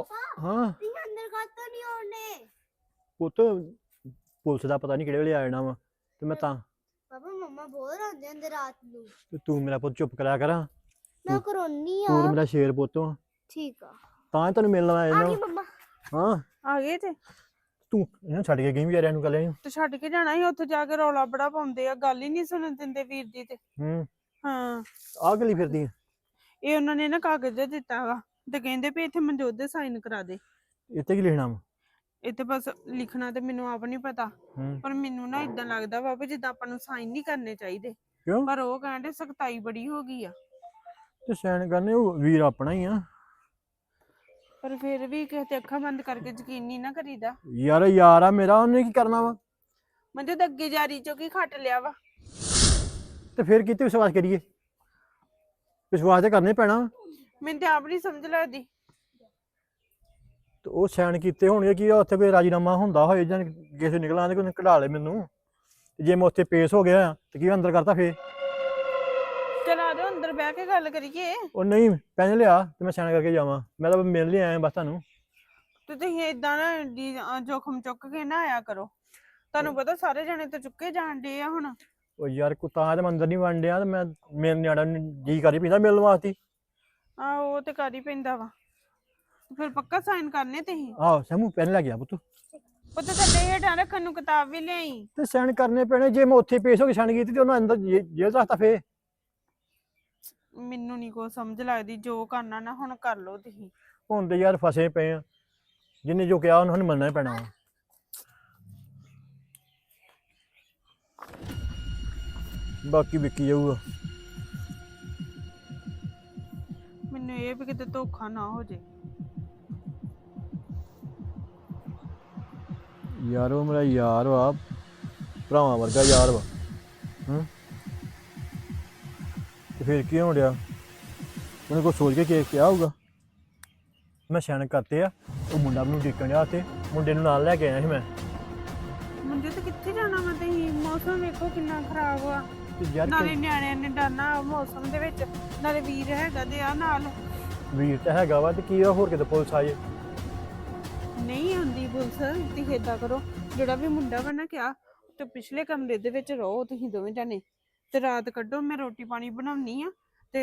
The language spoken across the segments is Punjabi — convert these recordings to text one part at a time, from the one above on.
ਹਾਂ। ਤੁਸੀਂ ਅੰਦਰ ਕਾਤੋਂ ਨਹੀਂ ਆਉਣੇ? ਪੁੱਤ ਪੁਲਿਸ ਦਾ ਪਤਾ ਨਹੀਂ ਕਿਹੜੇ ਵੇਲੇ ਆ ਜਾਣਾ ਵਾ ਤੇ ਮੈਂ ਤਾਂ ਪਾਪਾ ਮੰਮਾ ਬੋਲ ਰਹੇ ਹੁੰਦੇ ਰਾਤ ਨੂੰ। ਤੇ ਤੂੰ ਮੇਰਾ ਪੁੱਤ ਚੁੱਪ ਕਰਿਆ ਕਰਾਂ। ਮੈਂ ਕਰੋਨੀ ਤੂੰ ਤੇ ਆ ਮੇਰਾ ਸ਼ੇਰ ਪੁੱਤ ਵਾ। ਠੀਕ ਆ। ਤਾਂ ਹੀ ਤੈਨੂੰ ਮਿਲਣ ਆਇਆ ਆ ਨਾ। ਗਈ ਮੰਮਾ। ਹਾਂ। ਆ ਗਏ ਤੇ? ਤੂੰ ਇਹਨਾਂ ਛੱਡ ਕੇ ਗਈ ਵਿਚਾਰਿਆਂ ਨੂੰ ਕੱਲੇ ਤੇ ਛੱਡ ਕੇ ਜਾਣਾ ਸੀ ਉੱਥੇ ਜਾ ਕੇ ਰੌਲਾ ਬੜਾ ਪਾਉਂਦੇ ਆ ਗੱਲ ਹੀ ਨਹੀਂ ਸੁਣਨ ਦਿੰਦੇ ਵੀਰ ਦੀ ਤੇ। ਹੂੰ। ਹਾਂ। ਆਹ ਗਲੀ ਫਿਰਦੀ ਆ। ਇਹ ਉਹਨਾਂ ਨੇ ਨਾ ਕਾਗਜ਼ ਜਿਹਾ ਦਿੱਤਾ ਵਾ। ਤੇ ਕਹਿੰਦੇ ਵੀ ਇੱਥੇ ਮਨਜੋਤ ਦੇ ਸਾਈਨ ਕਰਾ ਦੇ। ਇੱਥੇ ਕੀ ਲਿਖਣਾ ਵਾ? ਇੱਥੇ ਬਸ ਲਿਖਣਾ ਤੇ ਮੈਨੂੰ ਆਪ ਨਹੀਂ ਪਤਾ। ਹੂੰ। ਪਰ ਮੈਨੂੰ ਨਾ ਇਦਾਂ ਲੱਗਦਾ ਵਾ ਵੀ ਜਿੱਦਾਂ ਆਪਾਂ ਨੂੰ ਸਾਈਨ ਨਹੀਂ ਕਰਨੇ ਚਾਹੀਦੇ। ਕਿਉਂ? ਪਰ ਉਹ ਕਹਿੰਦੇ ਸਖਤਾਈ ਬੜੀ ਹੋ ਗਈ ਆ। ਤੇ ਸੈਨ ਕਰਨੇ ਉਹ ਵੀਰ ਆਪਣਾ ਹੀ ਆ। ਪਰ ਫਿਰ ਵੀ ਕਿਸੇ ਤੇ ਅੱਖਾਂ ਬੰਦ ਕਰਕੇ ਯਕੀਨ ਨਹੀਂ ਨਾ ਕਰੀਦਾ। ਯਾਰ ਯਾਰ ਆ ਮੇਰਾ ਉਹਨੇ ਕੀ ਕਰਨਾ ਵਾ? ਮਨਜੋਤ ਅੱਗੇ ਜਾਰੀ ਚੋਂ ਕੀ ਖੱਟ ਲਿਆ ਵਾ? ਤੇ ਫਿਰ ਕਿਤੇ ਵਿਸ਼ਵਾਸ ਕਰੀਏ? ਵਿਸ਼ਵਾਸ ਤੇ ਕਰਨੇ ਪੈਣਾ। ਮੈਨੂੰ ਤੇ ਆਪ ਨਹੀਂ ਸਮਝ ਲੱਗਦੀ। ਤੇ ਉਹ ਸੈਨ ਕੀਤੇ ਹੋਣਗੇ ਕਿ ਉੱਥੇ ਕੋਈ ਰਾਜੀਨਾਮਾ ਹੁੰਦਾ ਹੋਏ ਜਾਂ ਕਿਸੇ ਨਿਕਲਾਂ ਦੇ ਕੋਈ ਕਢਾ ਲੈ ਮੈਨੂੰ। ਤੇ ਜੇ ਮੈਂ ਉੱਥੇ ਪੇਸ਼ ਹੋ ਗਿਆ ਤੇ ਕੀ ਅੰਦਰ ਕਰਤਾ ਫੇਰ? ਚਲਾ ਦੇ ਅੰਦਰ ਬਹਿ ਕੇ ਗੱਲ ਕਰੀਏ। ਉਹ ਨਹੀਂ ਪੈਨ ਲਿਆ ਤੇ ਮੈਂ ਸੈਨ ਕਰਕੇ ਜਾਵਾਂ। ਮੈਂ ਤਾਂ ਮਿਲ ਲਈ ਆਇਆ ਬਸ ਤੁਹਾਨੂੰ। ਤੇ ਤੁਸੀਂ ਇਦਾਂ ਨਾ ਡੀ- ਅਹ ਜੋਖਮ ਚੁੱਕ ਕੇ ਨਾ ਆਇਆ ਕਰੋ। ਤੁਹਾਨੂੰ ਪਤਾ ਸਾਰੇ ਜਣੇ ਤੇ ਚੁੱਕੇ ਜਾਣ ਡੇ ਆ ਹੁਣ। ਉਹ ਯਾਰ ਕੁੱਤਾ ਤੇ ਮੈਂ ਅੰਦਰ ਨਹੀਂ ਵੜ ਡਿਆ ਤੇ ਮੈਂ ਮੇਰੇ ਨਿਆੜਾ ਜੀ ਕਰੀ ਪੈਂਦਾ ਮਿਲਣ ਵਾਸਤੇ। ਆ ਉਹ ਤੇ ਕਰ ਹੀ ਪੈਂਦਾ ਵਾ। ਤੇ ਫਿਰ ਪੱਕਾ ਸਾਈਨ ਕਰਨੇ ਤੁਸੀਂ? ਆਹੋ ਸਮੂ ਪੈਨ ਲੈ ਗਿਆ ਪੁੱਤ। ਉਹ ਤੇ ਥੱਲੇ ਹੇਠਾਂ ਰੱਖਣ ਨੂੰ ਕਿਤਾਬ ਵੀ ਲਿਆਈ। ਤੇ ਸੈਨ ਕਰਨੇ ਪੈਣੇ ਜੇ ਮੈਂ ਉੱਥੇ ਪੇਸ਼ ਹੋ ਕੇ ਸੈਨ ਕੀਤੀ ਤੇ ਉਹਨਾਂ ਅੰਦਰ ਜੇ- ਜੇਲ੍ਹ ਰੱਖਤਾ ਫੇਰ। ਮੈਨੂੰ ਨਹੀਂ ਕੋ ਸਮਝ ਲੱਗਦੀ ਜੋ ਕਰਨਾ ਨਾ ਹੁਣ ਕਰ ਲਓ ਤੁਸੀਂ। ਹੁਣ ਤੇ ਯਾਰ ਫਸੇ ਪਏ ਆ। ਜਿੰਨੇ ਜੋ ਕਿਹਾ ਉਹਨਾਂ ਨੂੰ ਮੰਨਣਾ ਹੀ ਪੈਣਾ ਵਾ। ਬਾਕੀ ਵਿਕੀ ਜਾਊਗਾ। ਮੈਨੂੰ ਇਹ ਵੀ ਕਿਤੇ ਧੋਖਾ ਨਾ ਹੋ ਜੇ। ਯਾਰ ਉਹ ਮੇਰਾ ਯਾਰ ਵਾ। ਭਰਾਵਾਂ ਵਰਗਾ ਯਾਰ ਵਾ। ਹੂੰ? ਤੇ ਫਿਰ ਕੀ ਹੋਣ ਡਿਆ? ਉਹਨੇ ਕੋ ਸੋਚ ਕੇ ਕੀ ਕਿਹਾ ਹੋਊਗਾ? ਮੈਂ ਸਿਆਣ ਕਰਤੇ ਆ ਉਹ ਮੁੰਡਾ ਮੈਨੂੰ ਡਿੱਕਣ ਡਿਆ ਤੇ ਮੁੰਡੇ ਨੂੰ ਨਾਲ ਲੈ ਕੇ ਆਇਆ ਸੀ ਮੈਂ। ਮੁੰਡੇ ਤੇ ਕਿੱਥੇ ਜਾਣਾ ਵਾ ਤੁਸੀਂ? ਮੌਸਮ ਵੇਖੋ ਕਿੰਨਾ ਖਰਾਬ ਆ ਤੇ ਯਾਰ ਨਾਲੇ ਨਿਆਣਿਆਂ ਨੇ ਡਰਨਾ ਮੌਸਮ ਦੇ ਵਿੱਚ। ਨਾਲੇ ਵੀਰ ਹੈਗਾ ਦੇ ਆ ਨਾਲ। ਵੀਰ ਤਾਂ ਹੈਗਾ ਵਾ ਤੇ ਕੀ ਆ ਹੋਰ ਕਿਤੇ ਪੁਲਿਸ ਆ ਜੇ ਨਹੀਂ ਆਉਂਦੀ ਪੁਲਿਸ ਤੁਸੀਂ ਏਦਾਂ ਕਰੋ। ਜਿਹੜਾ ਵੀ ਮੁੰਡਾ ਵਾ ਨਾ ਕਿਹਾ ਤੇ ਪਿਛਲੇ ਕਮਰੇ ਦੇ ਵਿੱਚ ਰਹੋ ਤੁਸੀਂ ਦੋਵੇਂ ਜਾਨੇ ਤੇ ਰਾਤ ਕੱਢੋ ਮੈਂ ਰੋਟੀ ਪਾਣੀ ਬਣਾਉਣੀ ਆ ਤੇ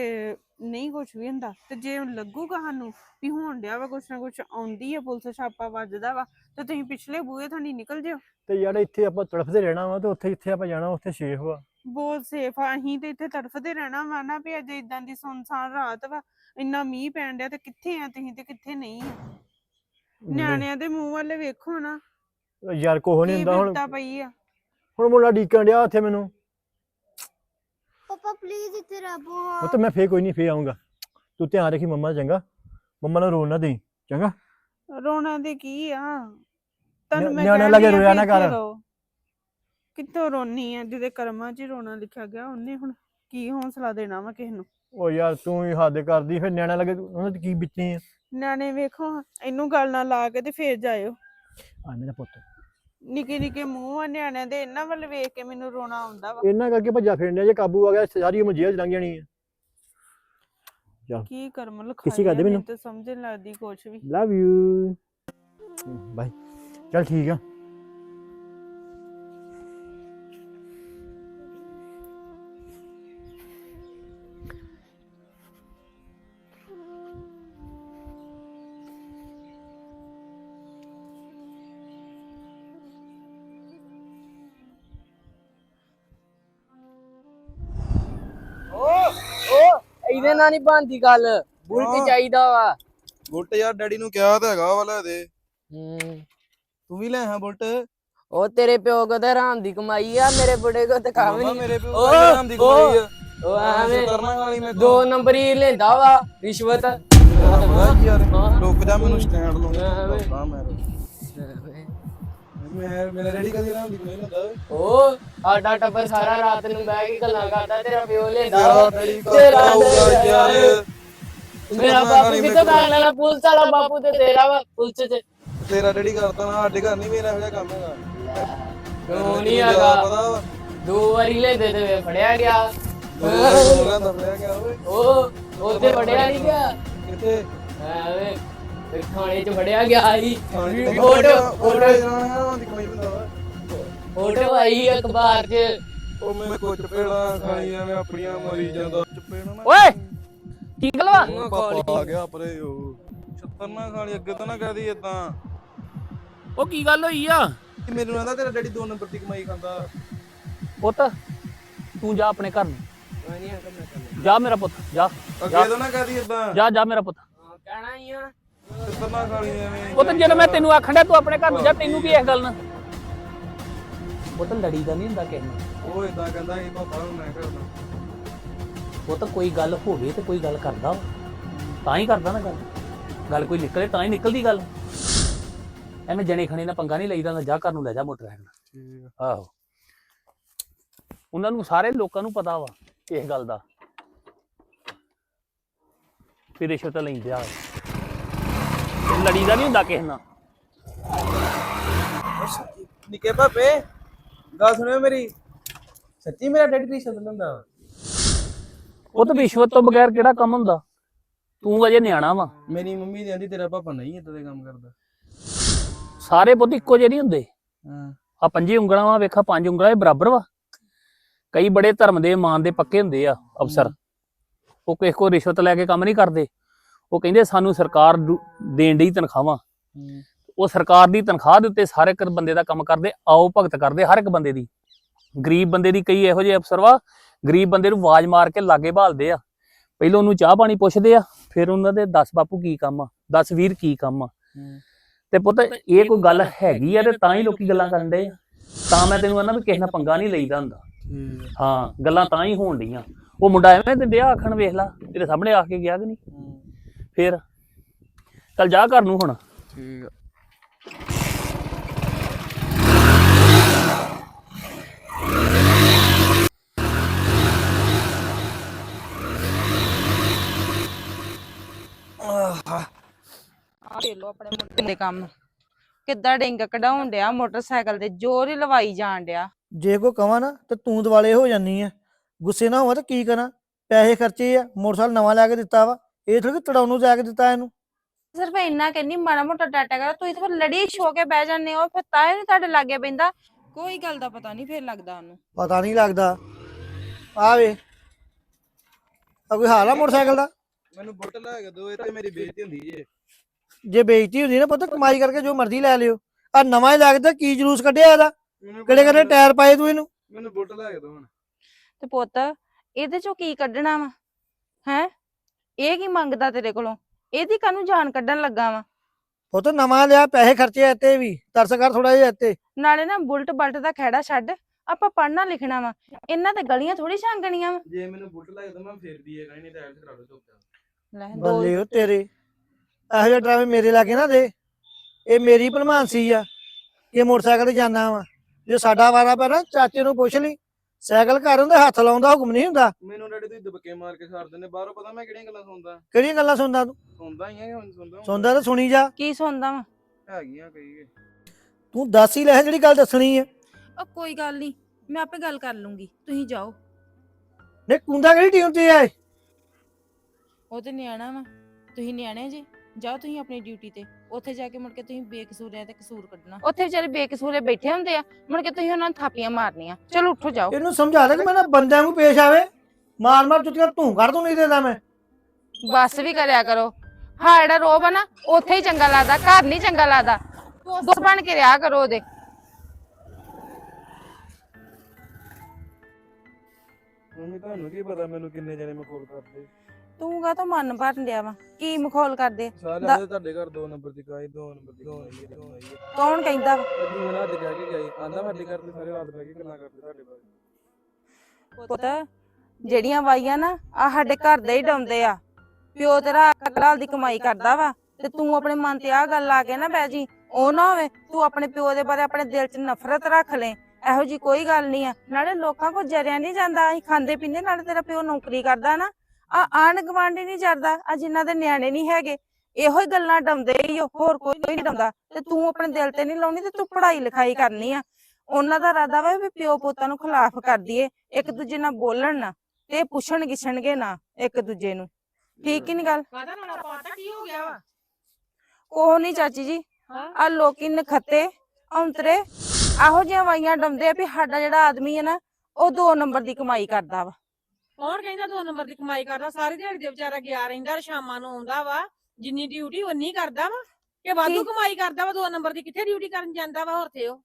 ਨਹੀਂ ਕੁਝ ਵੀ ਹੁੰਦਾ। ਤੇ ਜੇ ਲੱਗੂਗਾ ਸਾਨੂੰ ਵੀ ਹੋਣ ਡਿਆ ਵਾ ਕੁਛ ਨਾ ਕੁਛ ਆਉਂਦੀ ਆ ਪੁਲਿਸ ਛਾਪਾ ਵੱਜਦਾ ਵਾ ਤੇ ਤੁਸੀਂ ਪਿਛਲੇ ਬੂਹੇ ਥਾਣੀ ਨਿਕਲ ਜਿਓ। ਤੇ ਯਾਰ ਇੱਥੇ ਆਪਾਂ ਤੜਫਦੇ ਰਹਿਣਾ ਵਾ ਤੇ ਉੱਥੇ ਜਿੱਥੇ ਆਪਾਂ ਜਾਣਾ ਉੱਥੇ ਸੇਫ ਵਾ। ਬਹੁਤ ਸੇਫ ਆ ਅਸੀਂ ਤੇ ਇੱਥੇ ਤੜਫਦੇ ਰਹਿਣਾ ਵਾ ਨਾ ਵੀ ਅਜੇ ਇਦਾਂ ਦੀ ਸੁਨਸਾਨ ਰਾਤ ਵਾ ਇੰਨਾ ਮੀਂਹ ਪੈਣ ਡਿਆ ਤੇ ਕਿੱਥੇ ਆ ਤੁਸੀਂ ਤੇ ਕਿੱਥੇ ਨਹੀਂ ਆ। ਨਿਆਣਿਆਂ ਦੇ ਮੂੰਹ ਵੱਲ ਵੇਖੋ ਨਾ ਯਾਰ ਕੋਹ ਨਹੀਂ ਕੀ ਹੁੰਦਾ ਹੁਣ। ਬਿਪਤਾ ਪਈ ਆ। ਹੁਣ ਮੁੰਡਾ ਡੀਕਣ ਡਿਆ ਉੱਥੇ ਮੈਨੂੰ। ਪਾਪਾ ਪਲੀਜ਼ ਇੱਥੇ ਰਹੋ ਹਾਂ। ਉਹ ਤਾਂ ਮੈਂ ਫੇਰ ਕੋਈ ਨਹੀਂ ਫੇਰ ਆਉਂਗਾ ਤੂੰ ਧਿਆਨ ਰੱਖੀ ਮੰਮਾ ਦਾ ਚੰਗਾ? ਮੰਮਾ ਨੂੰ ਰੋਣ ਨਾ ਦੇਈ ਚੰਗਾ? ਰੋਣਾ ਦੇ ਕੀ ਆ? ਤੁਹਾਨੂੰ ਮੈਂ ਨਿਆਣਿਆਂ ਕਹਿੰਦੀ ਲਾਗੇ ਰੋਇਆ ਨਾ ਕਰ। ਕਿੱਥੋਂ ਰੋਣੀ ਆ? ਜਿਹਦੇ ਕਰਮਾਂ 'ਚ ਹੀ ਰੋਣਾ ਲਿਖਿਆ ਗਿਆ ਉਹਨੇ ਹੁਣ ਕੀ ਹੌਸਲਾ ਦੇਣਾ ਵਾ ਕਿਸੇ ਨੂੰ? ਉਹ ਯਾਰ ਤੂੰ ਹੀ ਹੱਦ ਕਰਦੀ ਫਿਰ ਨਿਆਣਾ ਲੱਗੇ ਤੂੰ- ਉਹਨਾਂ ਤੇ ਕੀ ਬਿੱਚਣੀ ਆ? ਨਿਆਣੇ ਵੇਖੋ ਇਹਨੂੰ ਗੱਲ ਨਾਲ ਲਾ ਕੇ ਤੇ ਫੇਰ ਜਾਇਓ। ਆ ਮੇਰਾ ਪੁੱਤ। ਨਿੱਕੇ ਨਿੱਕੇ ਮੂੰਹ ਆ ਨਿਆਣਿਆਂ ਦੇ ਇਹਨਾਂ ਵੱਲ ਵੇਖ ਕੇ ਮੈਨੂੰ ਰੋਣਾ ਆਉਂਦਾ ਵਾ। ਇਹਨਾਂ ਕਰਕੇ ਭੱਜਾ ਫਿਰਨਿਆ ਜੇ ਕਾਬੂ ਆ ਗਿਆ ਸਾਰੀ ਉਮਰ ਜੇਲ੍ਹ ਚ ਲੰਘ ਜਾਣੀ ਆ। ਕੀ ਕਰਮ ਕਿਸੇ ਲਿਖਾਈ ਕਰਦੇ ਮੈਨੂੰ? ਤੇ ਸਮਝ ਨੀ ਲੱਗਦੀ ਕੁਛ ਵੀ। ਲਵ ਯੂ ਬਾਈ ਚਲ ਠੀਕ ਆ। ਇਹਦੇ ਨਾਲ ਨਹੀਂ ਬਣਦੀ ਗੱਲ। ਬੁਲਟ ਹਾਂ। ਚਾਹੀਦਾ ਵਾ। ਬੁਲਟ ਯਾਰ ਡੈਡੀ ਨੂੰ ਕਿਹਾ ਤਾਂ ਹੈਗਾ ਵਾ ਲੈ ਦੇ। ਹੂੰ। ਤੂੰ ਵੀ ਲੈ ਆ ਬੁਲਟ। ਉਹ ਤੇਰੇ ਪਿਓ ਕੋ ਤੇ ਹਰਾਮ ਦੀ ਕਮਾਈ ਆ ਮੇਰੇ ਬੁੜੇ ਕੋ ਤੇ ਕੰਮ ਨਹੀਂ ਮੇਰੇ ਪਿਓ ਓਹ, ਦਾ ਕਮਾਈ ਆ। ਉਹ ਐਵੇਂ ਕਰਨਾ ਵਾਲੀ ਮੈਂ ਦੋ ਨੰਬਰ ਹੀ ਲੈਂਦਾ ਵਾ ਰਿਸ਼ਵਤ। ਰੁਕ ਜਾ ਮੈਨੂੰ ਸਟੈਂਡ ਐਵੇਂ। ਲਾਉਂਦਾ ਮੈਂ ਮੈਂ ਮੇਰੇ ਰੈਡੀ ਕਦੀ ਨਾਮ ਦੀ ਕਮਾਈ ਲੈਂਦਾ ਓਏ। ਉਹ ਸਾਡਾ ਟੱਬਰ ਸਾਰਾ ਰਾਤ ਨੂੰ ਬਹਿ ਕੇ ਗੱਲਾਂ ਕਰਦਾ ਤੇਰਾ ਪਿਓ ਲੈਂਦਾ। ਤੇਰਾ ਯਾਰ। ਮੇਰਾ ਬਾਪੂ ਕਿੱਥੋਂ ਕਰ ਲੈਣਾ? ਪੁਲਿਸ ਵਾਲਾ ਬਾਪੂ ਤੇ ਤੇਰਾ ਵਾ ਪੁਲਿਸ ਚ। ਤੇਰਾ ਡੈਡੀ ਕਰਦਾ ਨਾ ਸਾਡੇ ਘਰ ਨਹੀਂ ਮੇਰਾ ਇਹੋ ਜਿਹਾ ਕੰਮ ਹੈਗਾ। ਕਿਉਂ ਨਹੀਂ ਹੈਗਾ ਦੋ ਵਾਰੀ ਲੈਂਦੇ ਤੇ ਫੜਿਆ ਗਿਆ। ਦਾ ਉਹ ਉੱਥੇ ਫੜਿਆ ਨਹੀਂ ਗਿਆ। ਕਿੱਥੇ? ਐਵੇਂ। ਖਾਣੇ 'ਚ ਫੜਿਆ ਗਿਆ ਸੀ। ਫੋਟੋ ਫੋਟੋ ਫੋਟੋ ਆਈ ਅਖਬਾਰ 'ਚ। ਉਹ ਮੈਂ ਕੁਝ ਪੇੜਾ ਖਾਈ ਐਵੇਂ ਆਪਣੀਆਂ ਮਰੀ ਜਾਂਦਾ ਚਪੇੜਾ ਨਾ ਓਏ! ਕੀ ਗੱਲ ਵਾ? ਉਹ ਪਾਪਾ ਆ ਗਿਆ ਪਰੇ ਉਹ। ਛੱਤਰ ਨਾ ਖਾਲੀ ਅੱਗੇ ਤਾਂ ਨਾ ਕਹਦੀ ਇਦਾਂ ਉਹ ਕੀ ਗੱਲ ਹੋਈ ਆ? ਮੈਨੂੰ ਕਹਿੰਦਾ ਤੇਰਾ ਡੈਡੀ ਦੋ ਨੰਬਰ ਦੀ ਕਮਾਈ ਖਾਂਦਾ। ਪੁੱਤ ਤੂੰ ਜਾ ਆਪਣੇ ਘਰ ਨੂੰ। ਜਾ ਮੇਰਾ ਪੁੱਤ ਜਾ। ਅੱਗੇ ਤਾਂ ਨਾ ਕਹਦੀ ਇਦਾਂ ਜਾ ਜਾ ਮੇਰਾ ਪੁੱਤ। ਕਹਿਣਾ ਹੀ ਆ। ਨਾ ਐਵੇਂ ਪੁੱਤ ਜਦੋਂ ਮੈਂ ਤੈਨੂੰ ਆਖਣ ਡਿਆ ਤੂੰ ਆਪਣੇ ਘਰ ਨੂੰ ਜਾ ਤੈਨੂੰ ਕੀ ਇਸ ਗੱਲ ਨਾਲ? ਪੁੱਤ ਲੜੀ ਦਾ ਨਹੀਂ ਹੁੰਦਾ ਕਿਸੇ ਨਾਲ। ਉਹ ਇਦਾਂ ਕਹਿੰਦਾ ਸੀ ਪਾਪਾ ਨੂੰ ਮੈਂ ਕਰਦਾ। ਪੁੱਤ ਕੋਈ ਗੱਲ ਹੋਵੇ ਤੇ ਕੋਈ ਗੱਲ ਕਰਦਾ ਵਾ। ਤਾਂ ਹੀ ਕਰਦਾ ਨਾ ਗੱਲ। ਗੱਲ ਕੋਈ ਨਿਕਲੇ ਤਾਂ ਹੀ ਨਿਕਲਦੀ ਗੱਲ। ਐਵੇਂ ਜਣੇ ਖਣੇ ਨਾਲ ਪੰਗਾ ਨਹੀਂ ਲਈਦਾ ਹੁੰਦਾ ਜਾ ਘਰ ਨੂੰ ਲੈ ਜਾ ਮੋਟਰਸਾਈਕਲ ਠੀਕ ਆਹੋ। ਉਹਨਾਂ ਨੂੰ ਸਾਰੇ ਲੋਕਾਂ ਨੂੰ ਪਤਾ ਵਾ ਇਸ ਗੱਲ ਦਾ। ਫਿਰ ਰਿਸ਼ਵਤ ਲੈਂਦੇ ਆ। ਲੜੀ ਦਾ ਨਹੀਂ ਹੁੰਦਾ ਕਿਸੇ ਨਾਲ। ਨਿੱਕੇ ਪਾਪੇ ਗੱਲ ਸੁਣਿਓ ਮੇਰੀ। ਸੱਚੀ ਮੇਰਾ ਡੈਡੀ ਸ਼ਬਦ ਹੁੰਦਾ ਉਹ ਤਾਂ ਰਿਸ਼ਵਤ ਤੋਂ ਬਗੈਰ ਕਿਹੜਾ ਕੰਮ ਹੁੰਦਾ? ਤੂੰ ਅਜੇ ਨਿਆਣਾ ਵਾ। ਮੇਰੀ ਮੰਮੀ ਦੀ ਆਂਦੀ ਤੇਰਾ ਪਾਪਾ ਨਹੀਂ ਇਦਾਂ ਦੇ ਕੰਮ ਕਰਦਾ। ਸਾਰੇ ਪੁੱਤ ਇੱਕੋ ਜਿਹੇ ਨਹੀਂ ਹੁੰਦੇ। ਹਾਂ। ਆ ਪੰਜੇ ਉਂਗਲਾਂ ਵਾ ਵੇਖਾ ਪੰਜ ਉਂਗਲਾਂ ਇਹ ਬਰਾਬਰ ਵਾ। ਕਈ ਬੜੇ ਧਰਮ ਦੇ ਮਾਨ ਦੇ ਪੱਕੇ ਹੁੰਦੇ ਆ ਅਫਸਰ। ਉਹ ਕਿਸੇ ਕੋ ਰਿਸ਼ਵਤ ਲੈ ਕੇ ਕੰਮ ਨਹੀਂ ਕਰਦੇ। ਉਹ ਕਹਿੰਦੇ ਸਾਨੂੰ ਸਰਕਾਰ ਦੇਣ ਦੀ ਤਨਖਾਹਾਂ। ਉਹ ਸਰਕਾਰ ਦੀ ਤਨਖਾਹ ਦੇ ਉੱਤੇ ਸਾਰੇ ਇੱਕ ਬੰਦੇ ਦਾ ਕੰਮ ਕਰਦੇ ਆਓ ਭਗਤ ਕਰਦੇ ਹਰ ਇੱਕ ਬੰਦੇ ਦੀ। ਗਰੀਬ ਬੰਦੇ ਦੀ ਕਈ ਇਹੋ ਜਿਹੇ ਅਫਸਰ ਵਾ ਗਰੀਬ ਬੰਦੇ ਨੂੰ ਆਵਾਜ਼ ਮਾਰ ਕੇ ਲਾਗੇ ਭਾਲਦੇ ਆ। ਪਹਿਲਾਂ ਉਹਨੂੰ ਚਾਹ ਪਾਣੀ ਪੁੱਛਦੇ ਆ ਫਿਰ ਉਹਨਾਂ ਦੇ 10 ਬਾਪੂ ਕੀ ਕੰਮ ਆ 10 ਵੀਰ ਕੀ ਕੰਮ ਆ। ਤੇ ਪੁੱਤ ਇਹ ਕੋਈ ਗੱਲ ਹੈਗੀ ਆ ਤੇ ਤਾਂ ਹੀ ਲੋਕੀ ਗੱਲਾਂ ਕਰਨ ਦੇ ਤਾਂ ਮੈਂ ਤੈਨੂੰ ਕਹਿੰਦਾ ਵੀ ਕਿਸੇ ਨਾਲ ਪੰਗਾ ਨਹੀਂ ਲਈਦਾ ਹੁੰਦਾ। ਹਾਂ ਗੱਲਾਂ ਤਾਂ ਹੀ ਹੋਣ ਡੀਆਂ ਉਹ ਮੁੰਡਾ ਐਵੇਂ ਤੇ ਡਿਆ ਆਖਣ ਵੇਖ ਲਾ ਤੇਰੇ ਸਾਹਮਣੇ ਆ ਕੇ ਗਿਆ ਕਿ ਨਹੀਂ? ਫੇਰ। ਚੱਲ ਜਾ ਘਰ ਨੂੰ ਹੁਣ। ਠੀਕ ਆ। ਲੋ ਆਪਣੇ ਮੁੰਡੇ ਦੇ ਕੰਮ। ਕਿੱਦਾਂ ਡਿੰਗ ਕਢਾਉਣ ਡਿਆ ਮੋਟਰਸਾਈਕਲ ਦੇ ਜ਼ੋਰ ਹੀ ਲਵਾਈ ਜਾਣ ਡਿਆ। ਜੇ ਕੋ ਕਵਾਂ ਨਾ ਤੇ ਤੂੰ ਦਿਵਾਲੇ ਹੋ ਜਾਨੀ ਆ। ਗੁੱਸੇ ਨਾ ਹੋਵਾਂ ਤਾਂ ਕੀ ਕਰਾਂ? ਪੈਸੇ ਖਰਚੇ ਆ ਮੋਟਰਸਾਈਕਲ ਨਵਾਂ ਲੈ ਕੇ ਦਿੱਤਾ ਵਾ। ਇਹ ਥੋੜੀ ਤੜਾਉਣ ਨੂੰ ਜਾ ਕੇ ਦਿੱਤਾ ਇਹਨੂੰ। ਸਿਰਫ ਇੰਨਾ ਕਹਿੰਨੀ ਮਾੜਾ ਮੋਟਾ ਡਾਟਾ ਕਰ ਤੁਸੀਂ ਤਾਂ ਫਿਰ ਲੜੀ ਛੋ ਕੇ ਬਹਿ ਜਾਂਦੇ ਹੋ ਫਿਰ ਤਾਂ ਇਹ ਨੀ ਤੁਹਾਡੇ ਲਾਗੇ ਪੈਂਦਾ ਕੋਈ ਗੱਲ ਦਾ ਪਤਾ ਨਹੀਂ ਫਿਰ ਲੱਗਦਾ ਉਹਨੂੰ। ਪਤਾ ਨਹੀਂ ਲੱਗਦਾ। ਆ ਵੇ। ਆ ਕੋਈ ਹਾਲ ਆ ਮੋਟਰਸਾਈਕਲ ਦਾ? ਮੈਨੂੰ ਬੁੱਟ ਲੈ ਕੇ ਦਿਓ ਇਹ ਤੇ ਮੇਰੀ ਬੇਇੱਜ਼ਤੀ ਹੁੰਦੀ ਜੇ। ਜੇ ਬੇਇੱਜ਼ਤੀ ਹੁੰਦੀ ਨਾ ਪੁੱਤ ਕਮਾਈ ਕਰਕੇ ਜੋ ਮਰਜ਼ੀ ਲੈ ਲਿਓ। ਆ ਨਵਾਂ ਹੀ ਲੱਗਦਾ ਕੀ ਜਲੂਸ ਕੱਢਿਆ ਇਹਦਾ? ਮੈਨੂੰ ਕਿਹੜੇ ਕਿਹੜੇ ਟਾਇਰ ਪਾਏ ਤੂੰ ਇਹਨੂੰ? ਮੈਨੂੰ ਬੁੱਟ ਲੈ ਕੇ ਦਿਓ ਹੁਣ। ਤੇ ਪੁੱਤ ਇਹਦੇ ਚੋਂ ਕੀ ਕੱਢਣਾ ਵਾ? ਹੈ? ਇਹ ਕੀ ਮੰਗਦਾ ਤੇਰੇ ਕੋਲੋਂ? ਇਹਦੀ ਕਾਹਨੂੰ ਜਾਨ ਕੱਢਣ ਲੱਗਾ ਵਾ? ਪੁੱਤ ਨਵਾਂ ਲਿਆ ਪੈਸੇ ਖਰਚੇ ਇੱਥੇ ਵੀ ਤਰਸ ਕਰ ਥੋੜਾ ਜਿਹਾ ਇੱਥੇ। ਨਾਲੇ ਨਾ ਬੁਲਟ ਬਲਟ ਦਾ ਖਹਿੜਾ ਛੱਡ ਆਪਾਂ ਪੜਨਾ ਲਿਖਣਾ ਵਾ। ਇਹਨਾਂ ਤੇ ਗਲੀਆਂ ਥੋੜੀ ਛਾਂਗਣੀਆਂ ਵਾ। ਜੇ ਮੈਨੂੰ ਬੁੱਟ ਲੈ ਕੇ ਦਿਓ ਮੈਂ ਫੇਰ ਦੀ ਇਹ ਨਹੀਂ ਤਾਂ ਐਲਸ ਕਰਾ ਲਓ ਚੁੱਪ ਲੈ ਦੋ ਬੱਲੇ ਉਹ ਤੇਰੇ ਇਹੋ ਜਿਹਾ ਡਰਾਈਵਰ ਮੇਰੇ ਲਾਗੇ ਨਾ ਦੇ। ਇਹ ਮੇਰੀ ਭਲਮਾਨਸੀ ਆ ਇਹ ਮੋਟਰਸਾਈਕਲ ਤੇ ਜਾਣਾ ਵਾ। ਜੇ ਸਾਡਾ ਵਾਰਾ ਪੈ ਨਾ ਚਾਚੇ ਨੂੰ ਪੁੱਛ ਲਈ। ਸਾਈਕਲ ਘਰ ਹੁੰਦੇ ਹੱਥ ਲਾਉਂਦਾ ਹੁਕਮ ਨਹੀਂ ਹੁੰਦਾ। ਮੈਨੂੰ ਡੈਡੀ ਤੁਸੀਂ ਦਬਕੇ ਮਾਰ ਕੇ ਛੱਡ ਦਿੰਦੇ ਬਾਹਰੋਂ ਪਤਾ ਮੈਂ ਕਿਹੜੀਆਂ ਗੱਲਾਂ ਸੁਣਦਾ। ਕਿਹੜੀਆਂ ਗੱਲਾਂ ਸੁਣਦਾ ਤੂੰ? ਸੁਣਦਾ ਹੀ ਆ ਹੁਣ ਸੁਣਦਾ ਹੁਣ। ਸੁਣਦਾ ਤਾਂ ਸੁਣੀ ਜਾ। ਕੀ ਸੁਣਦਾ ਵਾ? ਹੈਗੀਆਂ ਕਈ ਤੂੰ ਦੱਸ ਹੀ ਲੈ ਜਿਹੜੀ ਗੱਲ ਦੱਸਣੀ ਆ। ਉਹ ਕੋਈ ਗੱਲ ਨਹੀਂ ਮੈਂ ਆਪੇ ਗੱਲ ਕਰ ਲੂੰਗੀ ਤੁਸੀਂ ਜਾਓ। ਨੇ ਕੁੰਦਾ ਕਿਹੜੀ ਟੀਮ ਤੇ ਆਏ ਉਹ ਤੇ ਨਿਆਣਾ ਵਾ ਤੁਸੀਂ ਨਿਆਣੇ ਜੇ? ਜਾਓ ਤੁਸੀਂ ਆਪਣੀ ਡਿਊਟੀ ਤੇ ਉੱਥੇ ਜਾ ਕੇ ਮੁੜ ਕੇ ਤੁਸੀਂ ਬੇਕਸੂਰਿਆਂ ਤੇ ਕਸੂਰ ਕੱਢਣਾ। ਉੱਥੇ ਵਿਚਾਰੇ ਬੇਕਸੂਰੇ ਬੈਠੇ ਹੁੰਦੇ ਆ ਮੁੜ ਕੇ ਤੁਸੀਂ ਉਹਨਾਂ ਨੂੰ ਥਾਪੀਆਂ ਮਾਰਨੀਆਂ। ਚਲੋ ਉੱਠੋ ਜਾਓ। ਇਹਨੂੰ ਸਮਝਾ ਲੈ ਕਿ ਮੈਂ ਨਾ ਬੰਦਿਆਂ ਨੂੰ ਪੇਸ਼ ਆਵੇ ਮਾਰ ਮਾਰ ਜੁੱਤੀਆਂ ਤੂੰ ਕਰ ਦੂੰ ਨਹੀਂ ਦੇਦਾ ਮੈਂ। ਬਸ ਵੀ ਕਰਿਆ ਕਰੋ। ਹਾਂ ਜਿਹੜਾ ਰੋਬ ਆ ਨਾ ਉੱਥੇ ਹੀ ਚੰਗਾ ਲੱਗਦਾ ਘਰ ਨਹੀਂ ਚੰਗਾ ਲੱਗਦਾ। ਦੋਸਤ ਬਣ ਕੇ ਰਿਹਾ ਕਰੋ ਉਹਦੇ। ਮੰਮੀ ਤੁਹਾਨੂੰ ਕੀ ਪਤਾ ਮੈਨੂੰ ਕਿੰਨੇ ਜਣੇ ਮਖੌਲ ਕਰਦੇ? ਤੂੰ ਕਾ ਤਾਂ ਮਨ ਭਰਨ ਡਿਆ ਵਾ? ਕੀ ਮਖੌਲ ਕਰਦੇ? ਸਾਰੇ ਦਾ- ਆਂਦੇ ਤੁਹਾਡੇ ਘਰ ਦੋ ਨੰਬਰ ਦੀ ਕਾਈ ਦੋ ਨੰਬਰ ਦੀ ਆਈ ਕੌਣ ਕਹਿੰਦਾ ਵਾ? ਅੱਜ ਕਹਿ ਕੇ ਗਈ। ਆਂਦਾ ਸਾਡੇ ਘਰ ਦੇ ਸਾਰੇ ਰਾਤ ਬੈ ਕੇ ਗੱਲਾਂ ਕਰਦੇ ਤੁਹਾਡੇ ਬਾਰੇ। ਪੁੱਤ ਜਿਹੜੀਆਂ ਵਾਈਆਂ ਨਾ ਆ ਸਾਡੇ ਘਰ ਦੇ ਹੀ ਡਾਉਂਦੇ ਆ। ਪਿਓ ਤੇਰਾ ਕਲਾਲ ਦੀ ਕਮਾਈ ਕਰਦਾ ਵਾ ਤੇ ਤੂੰ ਆਪਣੇ ਮਨ ਤੇ ਆ ਗੱਲ ਲਾ ਕੇ ਨਾ ਬਹਿ ਜੀ। ਉਹ ਨਾ ਹੋਵੇ ਤੂੰ ਆਪਣੇ ਪਿਓ ਦੇ ਬਾਰੇ ਆਪਣੇ ਦਿਲ 'ਚ ਨਫ਼ਰਤ ਰੱਖ ਲੈ। ਇਹੋ ਜੀ ਕੋਈ ਗੱਲ ਨਹੀਂ ਆ। ਨਾਲੇ ਲੋਕਾਂ ਕੋ ਜਰਿਆ ਨਹੀਂ ਜਾਂਦਾ। ਅਸੀਂ ਖਾਂਦੇ ਪੀਂਦੇ ਨਾਲੇ ਤੇਰਾ ਪਿਓ ਨੌਕਰੀ ਕਰਦਾ ਨਾ। ਆ ਆਣ ਗਵਾਂਢੀ ਨਹੀਂ ਜਰਦਾ ਆ ਜਿਨ੍ਹਾਂ ਦੇ ਨਿਆਣੇ ਨਹੀਂ ਹੈਗੇ ਇਹੋ ਹੀ ਗੱਲਾਂ ਡਾਉਂਦੇ ਹੀ ਹੋਰ ਕੋਈ ਨਹੀਂ ਡਾਉਂਦਾ ਤੇ ਤੂੰ ਆਪਣੇ ਦਿਲ ਤੇ ਨਹੀਂ ਲਾਉਣੀ ਤੇ ਤੂੰ ਪੜ੍ਹਾਈ ਲਿਖਾਈ ਕਰਨੀ ਆ। ਉਹਨਾਂ ਦਾ ਇਰਾਦਾ ਵਾ ਵੀ ਪਿਓ ਪੁੱਤਾਂ ਨੂੰ ਖਿਲਾਫ ਕਰ ਦਈਏ ਇੱਕ ਦੂਜੇ ਨਾਲ ਬੋਲਣ ਨਾ ਤੇ ਪੁੱਛਣ ਗਿਛਣਗੇ ਨਾ ਇੱਕ ਦੂਜੇ ਨੂੰ। ਠੀਕ ਹੀ ਨਹੀਂ ਗੱਲ? ਕਾਹਦਾ ਰੌਲਾ ਪਾਤਾ ਕੀ ਹੋ ਗਿਆ ਵਾ? ਕੋਹ ਨਹੀਂ ਚਾਚੀ ਜੀ ਆ ਲੋਕੀ ਨਖੱਤੇ ਔਂਤਰੇ ਆਹੋ ਜਿਹੀਆਂ ਵਾਈਆਂ ਡੰਦੇ ਆ ਵੀ ਸਾਡਾ ਜਿਹੜਾ ਆਦਮੀ ਹੈ ਨਾ ਉਹ ਦੋ ਨੰਬਰ ਦੀ ਕਮਾਈ ਕਰਦਾ ਵਾ। ਕੌਣ ਕਹਿੰਦਾ ਦੋ ਨੰਬਰ ਦੀ ਕਮਾਈ ਕਰਦਾ? ਸਾਰੀ ਦਿਹਾੜੀ ਦੇ ਵਿਚਾਰਾ ਗਿਆ ਰਹਿੰਦਾ ਸ਼ਾਮਾਂ ਨੂੰ ਆਉਂਦਾ ਵਾ। ਜਿੰਨੀ ਡਿਊਟੀ ਉਨੀ ਕਰਦਾ ਵਾ। ਕਿ ਵਾਧੂ? ਕਮਾਈ ਕਰਦਾ ਵਾ ਦੋ ਨੰਬਰ ਦੀ ਕਿੱਥੇ ਡਿਊਟੀ ਕਰਨ ਜਾਂਦਾ ਵਾ ਹੋਰ ਤੇ ਉਹ?